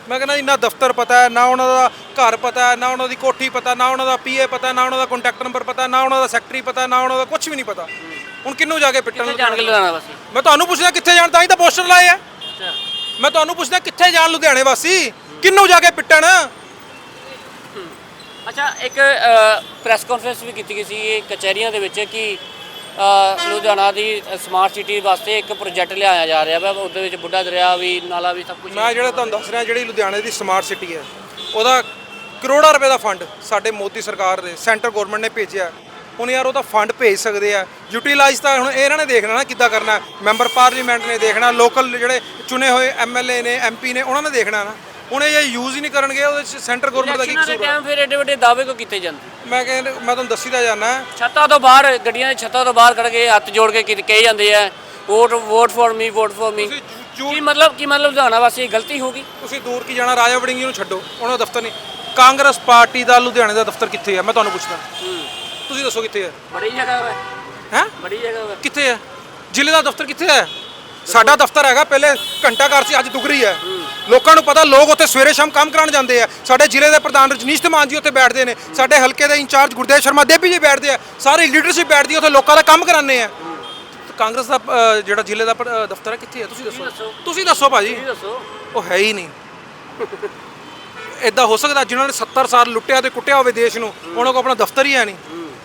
ਮੈਂ ਕਹਿੰਦਾ ਇੰਨਾ ਦਫ਼ਤਰ ਪਤਾ ਹੈ ਨਾ ਉਹਨਾਂ ਦਾ ਘਰ ਪਤਾ ਹੈ ਨਾ ਉਹਨਾਂ ਦੀ ਕੋਠੀ ਪਤਾ ਨਾ ਉਹਨਾਂ ਦਾ ਪੀਏ ਪਤਾ ਨਾ ਉਹਨਾਂ ਦਾ ਕੰਟੈਕਟ ਨੰਬਰ ਪਤਾ ਨਾ ਉਹਨਾਂ ਦਾ ਸੈਕਟਰੀ ਪਤਾ ਨਾ ਉਹਨਾਂ ਦਾ ਕੁਝ ਵੀ ਨਹੀਂ ਪਤਾ। ਹੁਣ ਕਿੰਨੂੰ ਜਾ ਕੇ ਪਿੱਟਣ ਕਿੱਥੇ ਜਾਣਗੇ ਲੁਧਿਆਣਾ ਵਾਸੀ? ਮੈਂ ਤੁਹਾਨੂੰ ਪੁੱਛਦਾ ਕਿੱਥੇ ਜਾਣ ਤਾਂ ਹੀ ਤਾਂ ਪੋਸਟਰ ਲਾਏ ਆ। ਮੈਂ ਤੁਹਾਨੂੰ ਪੁੱਛਦਾ ਕਿੱਥੇ ਜਾਣ ਲੁਧਿਆਣੇ ਵਾਸੀ? ਕਿੰਨੂੰ ਜਾ ਕੇ ਪਿੱਟਣ? ਅੱਛਾ ਇੱਕ ਪ੍ਰੈਸ ਕਾਨਫਰੰਸ ਵੀ ਕੀਤੀ ਗਈ ਸੀ ਇਹ ਕਚਹਿਰੀਆਂ ਦੇ ਵਿੱਚ ਕਿ ਲੁਧਿਆਣਾ ਦੀ ਸਮਾਰਟ ਸਿਟੀ ਵਾਸਤੇ ਇੱਕ ਪ੍ਰੋਜੈਕਟ ਲਿਆਇਆ ਜਾ ਰਿਹਾ ਵਾ, ਉਹਦੇ ਵਿੱਚ ਬੁੱਢਾ ਦਰਿਆ ਵੀ, ਨਾਲਾ ਵੀ ਸਭ ਕੁਝ ਮੈਂ ਜਿਹੜਾ ਤੁਹਾਨੂੰ ਦੱਸ ਰਿਹਾ, ਜਿਹੜੀ ਲੁਧਿਆਣੇ ਦੀ ਸਮਾਰਟ ਸਿਟੀ ਹੈ, ਉਹਦਾ ਕਰੋੜਾਂ ਰੁਪਏ ਦਾ ਫੰਡ ਸਾਡੇ ਮੋਦੀ ਸਰਕਾਰ ਦੇ ਸੈਂਟਰ ਗਵਰਨਮੈਂਟ ਨੇ ਭੇਜਿਆ। ਹੁਣ ਯਾਰ ਉਹਦਾ ਫੰਡ ਭੇਜ ਸਕਦੇ ਆ। ਯੂਟਿਲਾਈਜ਼ ਤਾਂ ਹੁਣ ਇਹਨਾਂ ਨੇ ਦੇਖਣਾ ਨਾ ਕਿੱਦਾਂ ਕਰਨਾ। ਮੈਂਬਰ ਪਾਰਲੀਮੈਂਟ ਨੇ ਦੇਖਣਾ ਲੋਕਲ ਜਿਹੜੇ ਚੁਣੇ ਹੋਏ ਐਮਐਲਏ ਨੇ ਐਮਪੀ ਨੇ, ਉਹਨਾਂ ਨੇ ਦੇਖਣਾ ਨਾ। ਹੁਣ ਇਹ ਯੂਜ਼ ਹੀ ਨਹੀਂ ਕਰਨਗੇ ਉਹਦੇ ਚ ਸੈਂਟਰ ਗਵਰਨਮੈਂਟ ਦਾ ਕੀ ਕਸੂਰ ਹੈ ਟਾਈਮ ਫਿਰ ਏਡੇ ਵੱਡੇ ਦਾਅਵੇ ਕੋ ਕੀਤੇ ਜਾਂਦੇ? ਮੈਂ ਕਹਿੰਦਾ ਮੈਂ ਤੁਹਾਨੂੰ ਦੱਸੀ ਤਾਂ ਜਾਣਾ ਛੱਤਾਂ ਤੋਂ ਬਾਹਰ ਗੱਡੀਆਂ ਦੇ ਛੱਤਾਂ ਤੋਂ ਬਾਹਰ ਖੜ ਕੇ ਹੱਥ ਜੋੜ ਕੇ ਕੀ- ਕਹੇ ਜਾਂਦੇ ਆ vote vote for me vote for me ਤੁਸੀਂ ਜੂ- ਕੀ ਮਤਲਬ ਕੀ ਮਤਲਬ ਲੁਧਿਆਣਾ ਵਾਸੀ ਗਲਤੀ ਹੋਗੀ ਤੁਸੀਂ ਦੂਰ ਕੀ ਜਾਣਾ ਰਾਜਾ ਵੜਿੰਗੀ ਨੂੰ ਛੱਡੋ ਉਹਨਾਂ ਦਾ ਦਫ਼ਤਰ ਨਹੀਂ। ਕਾਂਗਰਸ ਪਾਰਟੀ ਦਾ ਲੁਧਿਆਣੇ ਦਾ ਦਫ਼ਤਰ ਕਿੱਥੇ ਹੈ ਮੈਂ ਤੁਹਾਨੂੰ ਪੁੱਛਦਾ। ਤੁਸੀਂ ਦੱਸੋ ਕਿੱਥੇ ਹੈ ਬੜੀ ਜਗ੍ਹਾ ਹੈ ਹੈ? ਬੜੀ ਜਗ੍ਹਾ ਵਾ। ਕਿੱਥੇ ਹੈ ਜ਼ਿਲ੍ਹੇ ਦਾ ਦਫ਼ਤਰ ਕਿੱਥੇ ਹੈ ਸਾਡਾ ਦਫ਼ਤਰ ਹੈਗਾ ਪਹਿਲੇ ਘੰਟਾ ਘਰ ਸੀ ਅੱਜ ਦੁਗਰੀ ਹੈ। ਲੋਕਾਂ ਨੂੰ ਪਤਾ ਲੋਕ ਉੱਥੇ ਸਵੇਰੇ ਸ਼ਾਮ ਕੰਮ ਕਰਾਉਣ ਜਾਂਦੇ ਆ। ਸਾਡੇ ਜ਼ਿਲ੍ਹੇ ਦੇ ਪ੍ਰਧਾਨ ਰਜਨੀਸ਼ ਧਮਾਨ ਜੀ ਉੱਥੇ ਬੈਠਦੇ ਨੇ। ਸਾਡੇ ਹਲਕੇ ਦੇ ਇੰਚਾਰਜ ਗੁਰਦੇਵ ਸ਼ਰਮਾ ਦੇਬੀ ਜੀ ਬੈਠਦੇ ਆ। ਸਾਰੀ ਲੀਡਰਸ਼ਿਪ ਬੈਠਦੀ ਉੱਥੇ ਲੋਕਾਂ ਦਾ ਕੰਮ ਕਰਾਉਂਦੇ ਆ। ਕਾਂਗਰਸ ਦਾ ਜਿਹੜਾ ਜ਼ਿਲ੍ਹੇ ਦਾ ਦਫ਼ਤਰ ਹੈ ਕਿੱਥੇ ਹੈ ਤੁਸੀਂ ਦੱਸੋ। ਤੁਸੀਂ ਦੱਸੋ। ਭਾਜੀ। ਉਹ ਹੈ ਹੀ ਨਹੀਂ। ਇਦਾਂ ਹੋ ਸਕਦਾ ਜਿਨ੍ਹਾਂ ਨੇ 70 ਸਾਲ ਲੁੱਟਿਆ ਤੇ ਕੁੱਟਿਆ ਹੋਵੇ ਦੇਸ਼ ਨੂੰ ਉਹਨਾਂ ਕੋਲ ਆਪਣਾ ਦਫ਼ਤਰ ਹੀ ਹੈ ਨਹੀਂ।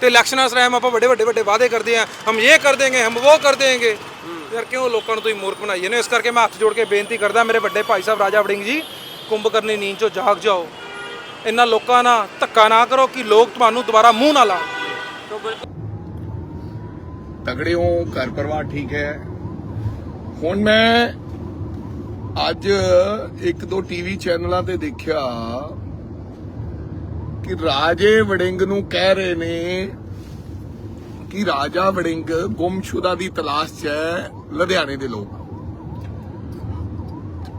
ਤੇ ਇਲੈਕਸ਼ਨਾਂ ਟਾਈਮ ਆਪਾਂ ਵੱਡੇ ਵੱਡੇ ਵੱਡੇ ਵਾਅਦੇ ਕਰਦੇ ਆ। ਹਮ ਇਹ ਕਰ ਦੇਂਗੇ ਹਮ ਉਹ ਕਰ ਦੇਂਗੇ। ਯਾਰ ਕਿਉਂ ਲੋਕਾਂ ਨੂੰ ਤੁਸੀਂ ਮੂਰਖ ਬਣਾਈਏ ਨੇ ਇਸ ਕਰਕੇ ਮੈਂ ਹੱਥ ਜੋੜ ਕੇ ਬੇਨਤੀ ਕਰਦਾ, ਮੇਰੇ ਵੱਡੇ ਭਾਈ ਸਾਹਿਬ ਰਾਜਾ ਵੜਿੰਗ ਜੀ, ਕੁੰਭ ਨੀਂਦ ਚੋਂ ਜਾਗ ਜਾਓ। ਇਹਨਾਂ ਲੋਕਾਂ ਨਾਲ ਧੱਕਾ ਨਾ ਕਰੋ ਕਿ ਲੋਕ ਤੁਹਾਨੂੰ ਦੁਬਾਰਾ ਮੂੰਹ ਨਾ ਲਾਉਣ। ਤਗੜੇ ਹੋ ਘਰ ਪਰਿਵਾਰ ਠੀਕ ਹੈ। ਹੁਣ ਮੈਂ ਅੱਜ ਇੱਕ ਦੋ ਟੀਵੀ ਚੈਨਲਾਂ ਤੇ ਦੇਖਿਆ ਕਿ ਰਾਜੇ ਵੜਿੰਗ ਨੂੰ ਕਹਿ ਰਹੇ ਨੇ ਕਿ ਰਾਜਾ ਵੜਿੰਗ ਗੁੰਮਸ਼ੁਦਾ ਦੀ ਤਲਾਸ਼ 'ਚ ਹੈ ਲੁਧਿਆਣੇ ਦੇ ਲੋਕ।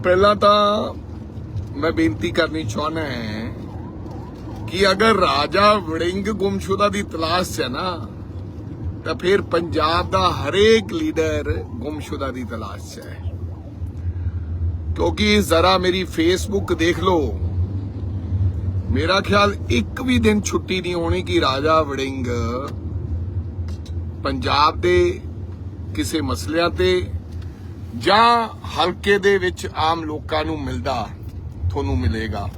ਪਹਿਲਾਂ ਤਾਂ ਮੈਂ ਬੇਨਤੀ ਕਰਨੀ ਚਾਹੁੰਦਾ ਹੈ ਕਿ ਅਗਰ ਰਾਜਾ ਵੜਿੰਗ ਗੁੰਮਸ਼ੁਦਾ ਦੀ ਤਲਾਸ਼ 'ਚ ਹੈ ਨਾ, ਤਾਂ ਫਿਰ ਪੰਜਾਬ ਦਾ ਹਰੇਕ ਲੀਡਰ ਗੁੰਮਸ਼ੁਦਾ ਦੀ ਤਲਾਸ਼ 'ਚ ਹੈ। ਕਿਉਂਕਿ ਜ਼ਰਾ ਮੇਰੀ ਫੇਸਬੁੱਕ ਦੇਖ ਲਓ। ਮੇਰਾ ਖਿਆਲ ਇੱਕ ਵੀ ਦਿਨ ਛੁੱਟੀ ਨਹੀਂ ਹੋਣੀ ਕਿ ਰਾਜਾ ਵੜਿੰਗ ਪੰਜਾਬ ਦੇ ਕਿਸੇ ਮਸਲਿਆਂ ਤੇ ਜਾਂ ਹਲਕੇ ਦੇ ਵਿੱਚ ਆਮ ਲੋਕਾਂ ਨੂੰ ਮਿਲਦਾ, ਤੁਹਾਨੂੰ ਮਿਲੇਗਾ।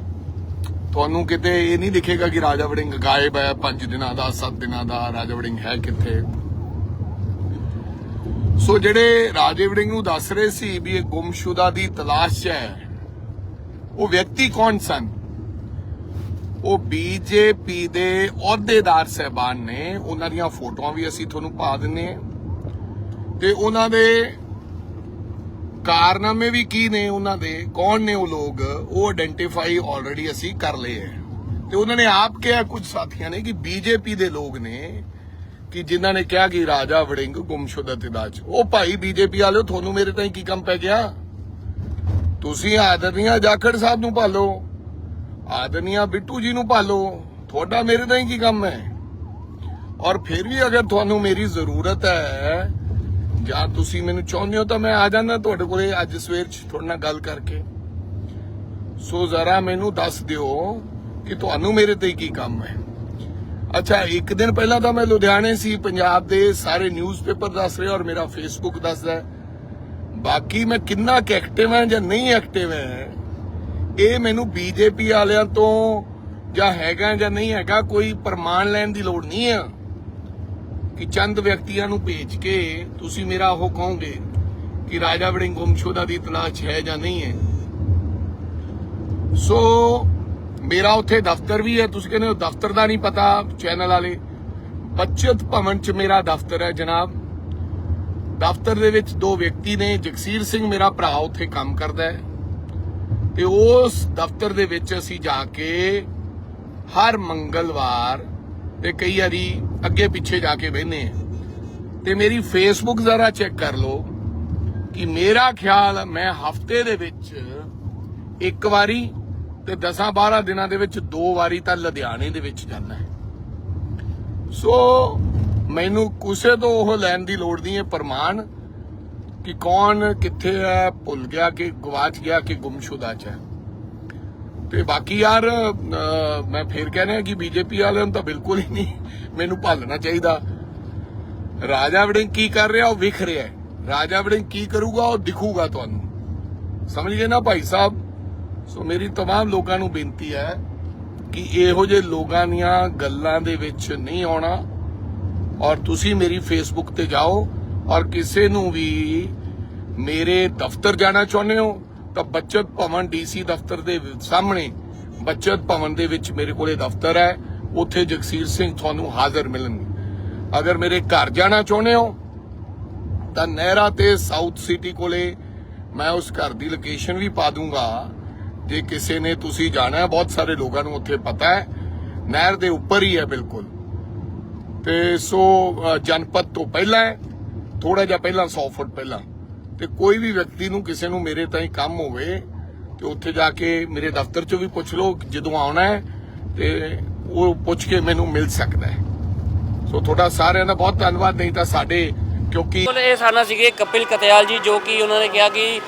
ਤੁਹਾਨੂੰ ਕਿਤੇ ਇਹ ਨਹੀਂ ਦਿਖੇਗਾ ਕਿ ਰਾਜਾ ਵੜਿੰਗ ਗਾਇਬ ਹੈ 5 ਦਿਨਾਂ ਦਾ 7 ਦਿਨਾਂ ਦਾ, ਰਾਜਾ ਵੜਿੰਗ ਹੈ ਕਿੱਥੇ? ਸੋ ਜਿਹੜੇ ਰਾਜੇ ਵੜਿੰਗ ਨੂੰ ਦੱਸ ਰਹੇ ਸੀ ਵੀ ਇਹ ਗੁੰਮਸ਼ੁਦਾ ਦੀ ਤਲਾਸ਼ ਹੈ, ਉਹ ਵਿਅਕਤੀ ਕੌਣ ਸਨ? ਉਹ ਬੀਜੇਪੀ ਦੇ ਅਹੁਦੇਦਾਰ ਸਹਿਬਾਨ ਨੇ। ਉਹਨਾਂ ਦੀਆਂ ਫੋਟੋਆਂ ਵੀ ਅਸੀਂ ਤੁਹਾਨੂੰ ਪਾ ਦਿੰਨੇ ਆ ਤੇ ਉਹਨਾਂ ਦੇ ਕਾਰਨਾਮੇ ਵੀ ਕੀ ਨੇ ਉਹਨਾਂ ਦੇ? ਕੌਣ ਨੇ ਉਹ ਲੋਕ? ਉਹ ਆਇਡੈਂਟੀਫਾਈ ਆਲਰੇਡੀ ਅਸੀਂ ਕਰ ਲਏ ਹੈ। ਤੇ ਉਹਨਾਂ ਨੇ ਆਪ ਕਿਹਾ, ਕੁਝ ਸਾਥੀਆਂ ਨੇ ਕਿ ਬੀਜੇਪੀ ਦੇ ਲੋਕ ਨੇ ਕਿ ਜਿਨ੍ਹਾਂ ਨੇ ਕਿਹਾ ਕਿ ਰਾਜਾ ਵੜਿੰਗ ਗੁੰਮਸ਼ੁਦਾ ਤਲਾਸ਼ ਉਹ ਭਾਈ ਬੀਜੇਪੀ ਵਾਲਿਓ, ਤੁਹਾਨੂੰ ਮੇਰੇ ਤਾਈਂ ਕੀ ਕੰਮ ਪੈ ਗਿਆ? ਤੁਸੀਂ ਆਦਰਨੀਆ ਜਾਖੜ ਸਾਹਿਬ ਨੂੰ ਭਾਲੋ। ਆਦਰਨੀਆ ਬਿੱਟੂ ਜੀ ਨੂੰ ਭਾਲੋ, ਤੁਹਾਡਾ ਮੇਰੇ ਤਾਈਂ ਕੀ ਕੰਮ ਹੈ? ਔਰ ਫਿਰ ਵੀ ਅਗਰ ਤੁਹਾਨੂੰ ਮੇਰੀ ਜ਼ਰੂਰਤ ਹੈ, ਜਾਂ ਤੁਸੀਂ ਮੈਨੂੰ ਚਾਹੁੰਦੇ ਹੋ ਤਾਂ ਮੈਂ ਆ ਜਾਣਾ ਤੁਹਾਡੇ ਕੋਲੇ ਅੱਜ ਸਵੇਰ ਚ ਤੁਹਾਡੇ ਨਾਲ ਗੱਲ ਕਰਕੇ। ਸੋ ਜ਼ਰਾ ਮੈਨੂੰ ਦੱਸ ਦਿਓ ਕਿ ਤੁਹਾਨੂੰ ਮੇਰੇ ਤੇ ਕੀ ਕੰਮ ਹੈ। ਅੱਛਾ, ਇੱਕ ਦਿਨ ਪਹਿਲਾਂ ਤਾਂ ਮੈਂ ਲੁਧਿਆਣੇ ਸੀ, ਪੰਜਾਬ ਦੇ ਸਾਰੇ ਨਿਊਜ਼ਪੇਪਰ ਦੱਸ ਰਹੇ ਔਰ ਮੇਰਾ ਫੇਸਬੁੱਕ ਦੱਸਦਾ ਬਾਕੀ ਮੈਂ ਕਿੰਨਾ ਕੁ ਐਕਟਿਵ ਹਾਂ ਜਾਂ ਨਹੀਂ ਐਕਟਿਵ ਹੈ ਇਹ ਮੈਨੂੰ ਬੀਜੇਪੀ ਵਾਲਿਆਂ ਤੋਂ ਜਾਂ ਹੈਗਾ ਜਾਂ ਨਹੀਂ ਹੈਗਾ ਕੋਈ ਪ੍ਰਮਾਣ ਲੈਣ ਦੀ ਲੋੜ ਨਹੀਂ ਹੈ ਕਿ ਚੰਦ ਵਿਅਕਤੀਆਂ ਨੂੰ ਭੇਜ ਕੇ ਤੁਸੀਂ ਮੇਰਾ ਉਹ ਕਹੋਗੇ ਕਿ ਰਾਜਾ ਵੜਿੰਗ ਗੁੰਮਸ਼ੁਦਾ ਦੀ ਤਲਾਸ਼ ਹੈ ਜਾਂ ਨਹੀਂ ਹੈ। ਸੋ ਮੇਰਾ ਉੱਥੇ ਦਫ਼ਤਰ ਵੀ ਹੈ। ਤੁਸੀਂ ਕਹਿੰਦੇ ਹੋ ਦਫ਼ਤਰ ਦਾ ਨਹੀਂ ਪਤਾ ਚੈਨਲ ਵਾਲੇ। ਬੱਚਤ ਭਵਨ ਚ ਮੇਰਾ ਦਫ਼ਤਰ ਹੈ ਜਨਾਬ। ਦਫ਼ਤਰ ਦੇ ਵਿੱਚ ਦੋ ਵਿਅਕਤੀ ਨੇ। ਜਗਸੀਰ ਸਿੰਘ ਮੇਰਾ ਭਰਾ ਉੱਥੇ ਕੰਮ ਕਰਦਾ ਹੈ। ਤੇ ਉਸ ਦਫ਼ਤਰ ਦੇ ਵਿੱਚ ਅਸੀਂ ਜਾ ਕੇ ਹਰ ਮੰਗਲਵਾਰ ਤੇ ਕਈ ਵਾਰੀ ਅੱਗੇ ਪਿੱਛੇ ਜਾ ਕੇ ਬਹਿੰਦੇ ਆ ਤੇ ਮੇਰੀ ਫੇਸਬੁੱਕ ਜ਼ਰਾ ਚੈੱਕ ਕਰ ਲਓ ਕਿ ਮੇਰਾ ਖਿਆਲ ਮੈਂ ਹਫ਼ਤੇ ਦੇ ਵਿੱਚ ਇੱਕ ਵਾਰੀ ਤੇ 10 12 ਦਿਨਾਂ ਦੇ ਵਿੱਚ ਦੋ ਵਾਰੀ ਤਾਂ ਲੁਧਿਆਣੇ ਦੇ ਵਿੱਚ ਜਾਂਦਾ ਹੈ। ਸੋ ਮੈਨੂੰ ਕਿਸੇ ਤੋਂ ਉਹ ਲੈਣ ਦੀ ਲੋੜ ਨਹੀਂ ਹੈ, ਪ੍ਰਮਾਣ ਕਿ ਕੌਣ ਕਿੱਥੇ ਹੈ ਭੁੱਲ ਗਿਆ ਕਿ ਗਵਾਚ ਗਿਆ ਕਿ ਗੁੰਮਸ਼ੁਦਾ ਚ ਹੈ ਤੇ ਬਾਕੀ ਯਾਰ ਅਹ, ਮੈਂ ਫੇਰ ਕਹਿ ਰਿਹਾ ਕਿ ਬੀਜੇਪੀ ਵਾਲਿਆਂ ਨੂੰ ਤਾਂ ਬਿਲਕੁਲ ਹੀ ਨਹੀਂ ਮੈਨੂੰ ਭਾਲਣਾ ਚਾਹੀਦਾ ਰਾਜਾ ਵੜਿੰਗ ਕੀ ਕਰ ਰਿਹਾ ਉਹ ਵਿਖ ਰਿਹਾ ਹੈ ਰਾਜਾ ਵੜਿੰਗ ਕੀ ਕਰੂਗਾ ਉਹ ਦਿਖੂਗਾ ਤੁਹਾਨੂੰ ਸਮਝ ਗਏ ਨਾ ਭਾਈ ਸਾਹਿਬ ਸੋ ਮੇਰੀ तमाम ਲੋਕਾਂ ਨੂੰ ਬੇਨਤੀ ਹੈ ਕਿ ਇਹੋ ਜਿਹੇ ਲੋਕਾਂ ਦੀਆਂ ਗੱਲਾਂ ਦੇ ਵਿੱਚ ਨਹੀਂ ਆਉਣਾ ਔਰ ਤੁਸੀਂ ਮੇਰੀ ਫੇਸਬੁੱਕ ਤੇ ਜਾਓ ਔਰ ਕਿਸੇ ਨੂੰ ਵੀ ਮੇਰੇ ਦਫ਼ਤਰ ਜਾਣਾ ਚਾਹੁੰਦੇ ਹੋ ਤਾਂ ਬਚਤ ਭਵਨ ਡੀਸੀ ਦਫ਼ਤਰ ਦੇ ਸਾਹਮਣੇ ਬਚਤ ਭਵਨ ਦੇ ਵਿੱਚ ਮੇਰੇ ਕੋਲੇ ਦਫ਼ਤਰ ਹੈ। ਉੱਥੇ ਜਗਸੀਰ ਸਿੰਘ ਤੁਹਾਨੂੰ ਹਾਜ਼ਰ ਮਿਲਣਗੇ। ਅਗਰ ਮੇਰੇ ਘਰ ਜਾਣਾ ਚਾਹੁੰਦੇ ਹੋ ਤਾਂ ਨਹਿਰਾ ਤੇ ਸਾਊਥ ਸਿਟੀ ਕੋਲੇ ਮੈਂ ਉਸ ਘਰ ਦੀ ਲੋਕੇਸ਼ਨ ਵੀ ਪਾ ਦੂੰਗਾ। ਜੇ ਕਿਸੇ ਨੇ ਤੁਸੀਂ ਜਾਣਾ ਹੈ ਬਹੁਤ ਸਾਰੇ ਲੋਕਾਂ ਨੂੰ ਉੱਥੇ ਪਤਾ ਹੈ। ਨਹਿਰ ਦੇ ਉੱਪਰ ਹੀ ਹੈ ਬਿਲਕੁਲ। ਤੇ ਸੋ ਅ, ਜਨਪਦ ਤੋਂ ਪਹਿਲਾਂ ਥੋੜਾ ਜਿਹਾ ਪਹਿਲਾਂ 100 ਫੁੱਟ ਪਹਿਲਾਂ। ਤੇ ਕੋਈ ਵੀ ਵਿਅਕਤੀ ਨੂੰ ਕਿਸੇ ਨੂੰ ਮੇਰੇ ਤਾਈਂ ਕੰਮ ਹੋਵੇ, ਤੇ ਉੱਥੇ ਜਾ ਕੇ ਮੇਰੇ ਦਫ਼ਤਰ 'ਚੋਂ ਵੀ ਪੁੱਛ ਲਓ ਜਦੋਂ ਆਉਣਾ ਹੈ, ਤੇ ਉਹ ਪੁੱਛ ਕੇ ਮੈਨੂੰ ਮਿਲ ਸਕਦਾ ਹੈ। ਸੋ ਤੁਹਾਡਾ ਸਾਰਿਆਂ ਦਾ ਬਹੁਤ ਧੰਨਵਾਦ, ਨਹੀਂ ਤਾਂ ਸਾਡੇ ਕਿਉਂਕਿ ਇਹ ਸਾਨਾ ਸੀਗੇ ਕਪਿਲ ਕਤਿਆਲ ਜੀ, ਜੋ ਕਿ ਉਹਨਾਂ ਨੇ ਕਿਹਾ ਕਿ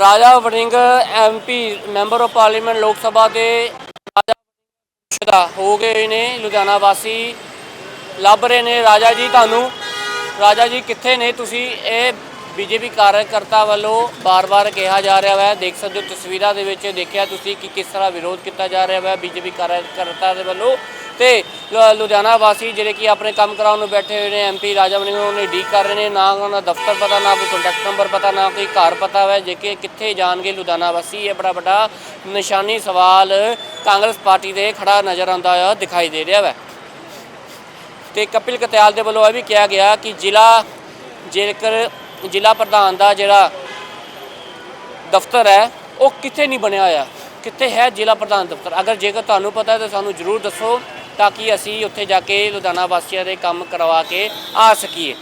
Raja Warring MP member of parliament Lok Sabha ਦੇ ਰਾਜਾ ਸ਼ੁਦਾ ਹੋ ਗਏ ਨੇ ਲੁਧਿਆਣਾ ਵਾਸੀ। ਲੱਭ ਰਹੇ ਨੇ ਰਾਜਾ ਜੀ ਤੁਹਾਨੂੰ। ਰਾਜਾ ਜੀ, ਕਿੱਥੇ ਨੇ? ਤੁਸੀਂ ਇਹ ਬੀਜੇਪੀ ਕਾਰਜਕਰਤਾ ਵੱਲੋਂ ਬਾਰ-ਬਾਰ ਕਿਹਾ ਜਾ ਰਿਹਾ ਹੈ ਦੇਖ ਸਕਦੇ ਹੋ ਤਸਵੀਰਾਂ ਦੇ ਵਿੱਚ ਦੇਖਿਆ ਤੁਸੀਂ ਕਿ ਕਿਸ ਤਰ੍ਹਾਂ ਵਿਰੋਧ ਕੀਤਾ ਜਾ ਰਿਹਾ ਹੈ ਬੀਜੇਪੀ ਕਾਰਜਕਰਤਾ ਦੇ ਵੱਲੋਂ। ਤੇ ਲੁ- ਲੁਧਿਆਣਾ ਵਾਸੀ ਜਿਹੜੇ ਕਿ ਆਪਣੇ ਕੰਮ ਕਰਾਉਣ ਨੂੰ ਬੈਠੇ ਹੋਏ ਨੇ ਐਮਪੀ ਰਾਜਾ ਵੜਿੰਗ ਨੇ ਡੀਕ ਕਰ ਰਹੇ ਨੇ। ਨਾ ਉਹਨਾਂ ਦਾ ਦਫ਼ਤਰ ਪਤਾ, ਨਾ ਕੋਈ ਕੰਟੈਕਟ ਨੰਬਰ ਪਤਾ, ਨਾ ਕੋਈ ਘਰ ਪਤਾ ਹੈ ਜੇ ਕਿ ਕਿੱਥੇ ਜਾਣਗੇ ਲੁਧਿਆਣਾ ਵਾਸੀ, ਇਹ ਬੜਾ ਵੱਡਾ ਨਿਸ਼ਾਨੀ ਸਵਾਲ ਕਾਂਗਰਸ ਪਾਰਟੀ ਦੇ ਖੜਾ ਨਜ਼ਰ ਆਉਂਦਾ ਦਿਖਾਈ ਦੇ ਰਿਹਾ ਹੈ ਤੇ ਕਪਿਲ ਕਤਿਆਲ ਦੇ ਵੱਲੋਂ ਇਹ ਵੀ ਕਿਹਾ ਗਿਆ ਕਿ ਜ਼ਿਲ੍ਹਾ ਜੇਕਰ ਜ਼ਿਲ੍ਹਾ ਪ੍ਰਧਾਨ ਦਾ ਜਿਹੜਾ ਦਫ਼ਤਰ ਹੈ, ਉਹ ਕਿੱਥੇ ਨਹੀਂ ਬਣਿਆ ਹੋਇਆ। ਕਿੱਥੇ ਹੈ ਜ਼ਿਲ੍ਹਾ ਪ੍ਰਧਾਨ ਦਫ਼ਤਰ। ਅਗਰ ਜੇਕਰ ਤੁਹਾਨੂੰ ਪਤਾ ਹੈ ਤਾਂ ਸਾਨੂੰ ਜ਼ਰੂਰ ਦੱਸੋ ਤਾਂ ਕਿ ਅਸੀਂ ਉੱਥੇ ਜਾ ਕੇ ਲੁਧਿਆਣਾ ਵਾਸੀਆਂ ਦੇ ਕੰਮ ਕਰਵਾ ਕੇ ਆ ਸਕੀਏ।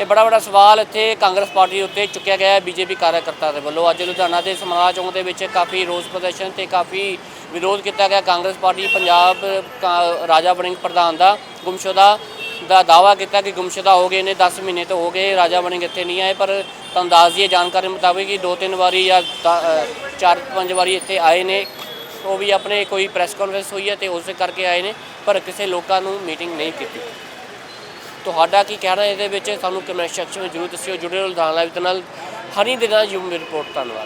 ਇਹ ਬੜਾ ਵੱਡਾ ਸਵਾਲ ਇੱਥੇ ਕਾਂਗਰਸ ਪਾਰਟੀ ਉੱਤੇ ਚੁੱਕਿਆ ਗਿਆ ਹੈ, ਬੀਜੇਪੀ ਕਾਰਜਕਰਤਾ ਦੇ ਵੱਲੋਂ। ਅੱਜ ਲੁਧਿਆਣਾ ਦੇ ਸਮਰਾਲਾ ਚੌਂਕ ਦੇ ਵਿੱਚ ਕਾਫੀ ਰੋਸ ਪ੍ਰਦਰਸ਼ਨ ਤੇ ਕਾਫੀ ਵਿਰੋਧ ਕੀਤਾ ਗਿਆ ਕਾਂਗਰਸ ਪਾਰਟੀ, ਪੰਜਾਬ ਕਾ- ਰਾਜਾ ਵੜਿੰਗ ਪ੍ਰਧਾਨ ਦਾ, ਗੁੰਮਸ਼ੁਦਾ ਦਾ ਦਾਵਾ ਕੀਤਾ ਕਿ ਗੁੰਮਸ਼ੁਦਾ ਹੋ ਗਏ ਨੇ 10 ਮਹੀਨੇ ਤੋਂ ਹੋ ਗਏ, ਰਾਜਾ ਵੜਿੰਗ ਇੱਥੇ ਨਹੀਂ ਆਏ, ਪਰ ਤੁਹਾਨੂੰ ਦੱਸ ਦਈਏ ਜਾਣਕਾਰੀ ਮੁਤਾਬਿਕ ਕਿ ਦੋ ਤਿੰਨ ਵਾਰੀ ਜਾਂ ਚਾਰ ਪੰਜ ਵਾਰੀ ਇੱਥੇ ਆਏ ਨੇ। ਉਹ ਵੀ ਆਪਣੇ ਕੋਈ ਪ੍ਰੈਸ ਕਾਨਫਰੰਸ ਹੋਈ ਹੈ ਤੇ ਉਸੇ ਕਰਕੇ ਆਏ ਨੇ, ਪਰ ਕਿਸੇ ਲੋਕਾਂ ਨੂੰ ਮੀਟਿੰਗ ਨਹੀਂ ਕੀਤੀ। ਤੁਹਾਡਾ ਕੀ ਕਹਿਣਾ ਇਹਦੇ ਵਿੱਚ ਸਾਨੂੰ ਕਮੈਂਟ ਸੈਕਸ਼ਨ ਵਿੱਚ ਜਰੂਰ ਦੱਸਿਓ। ਜੁੜੇ ਰਹੋ, ਲੁਧਿਆਣਾ ਲਾਈਵ ਦੇ ਨਾਲ। ਹਰੀ ਦੇ ਨਾਲ ਯੂਮ ਰਿਪੋਰਟ। ਧੰਨਵਾਦ।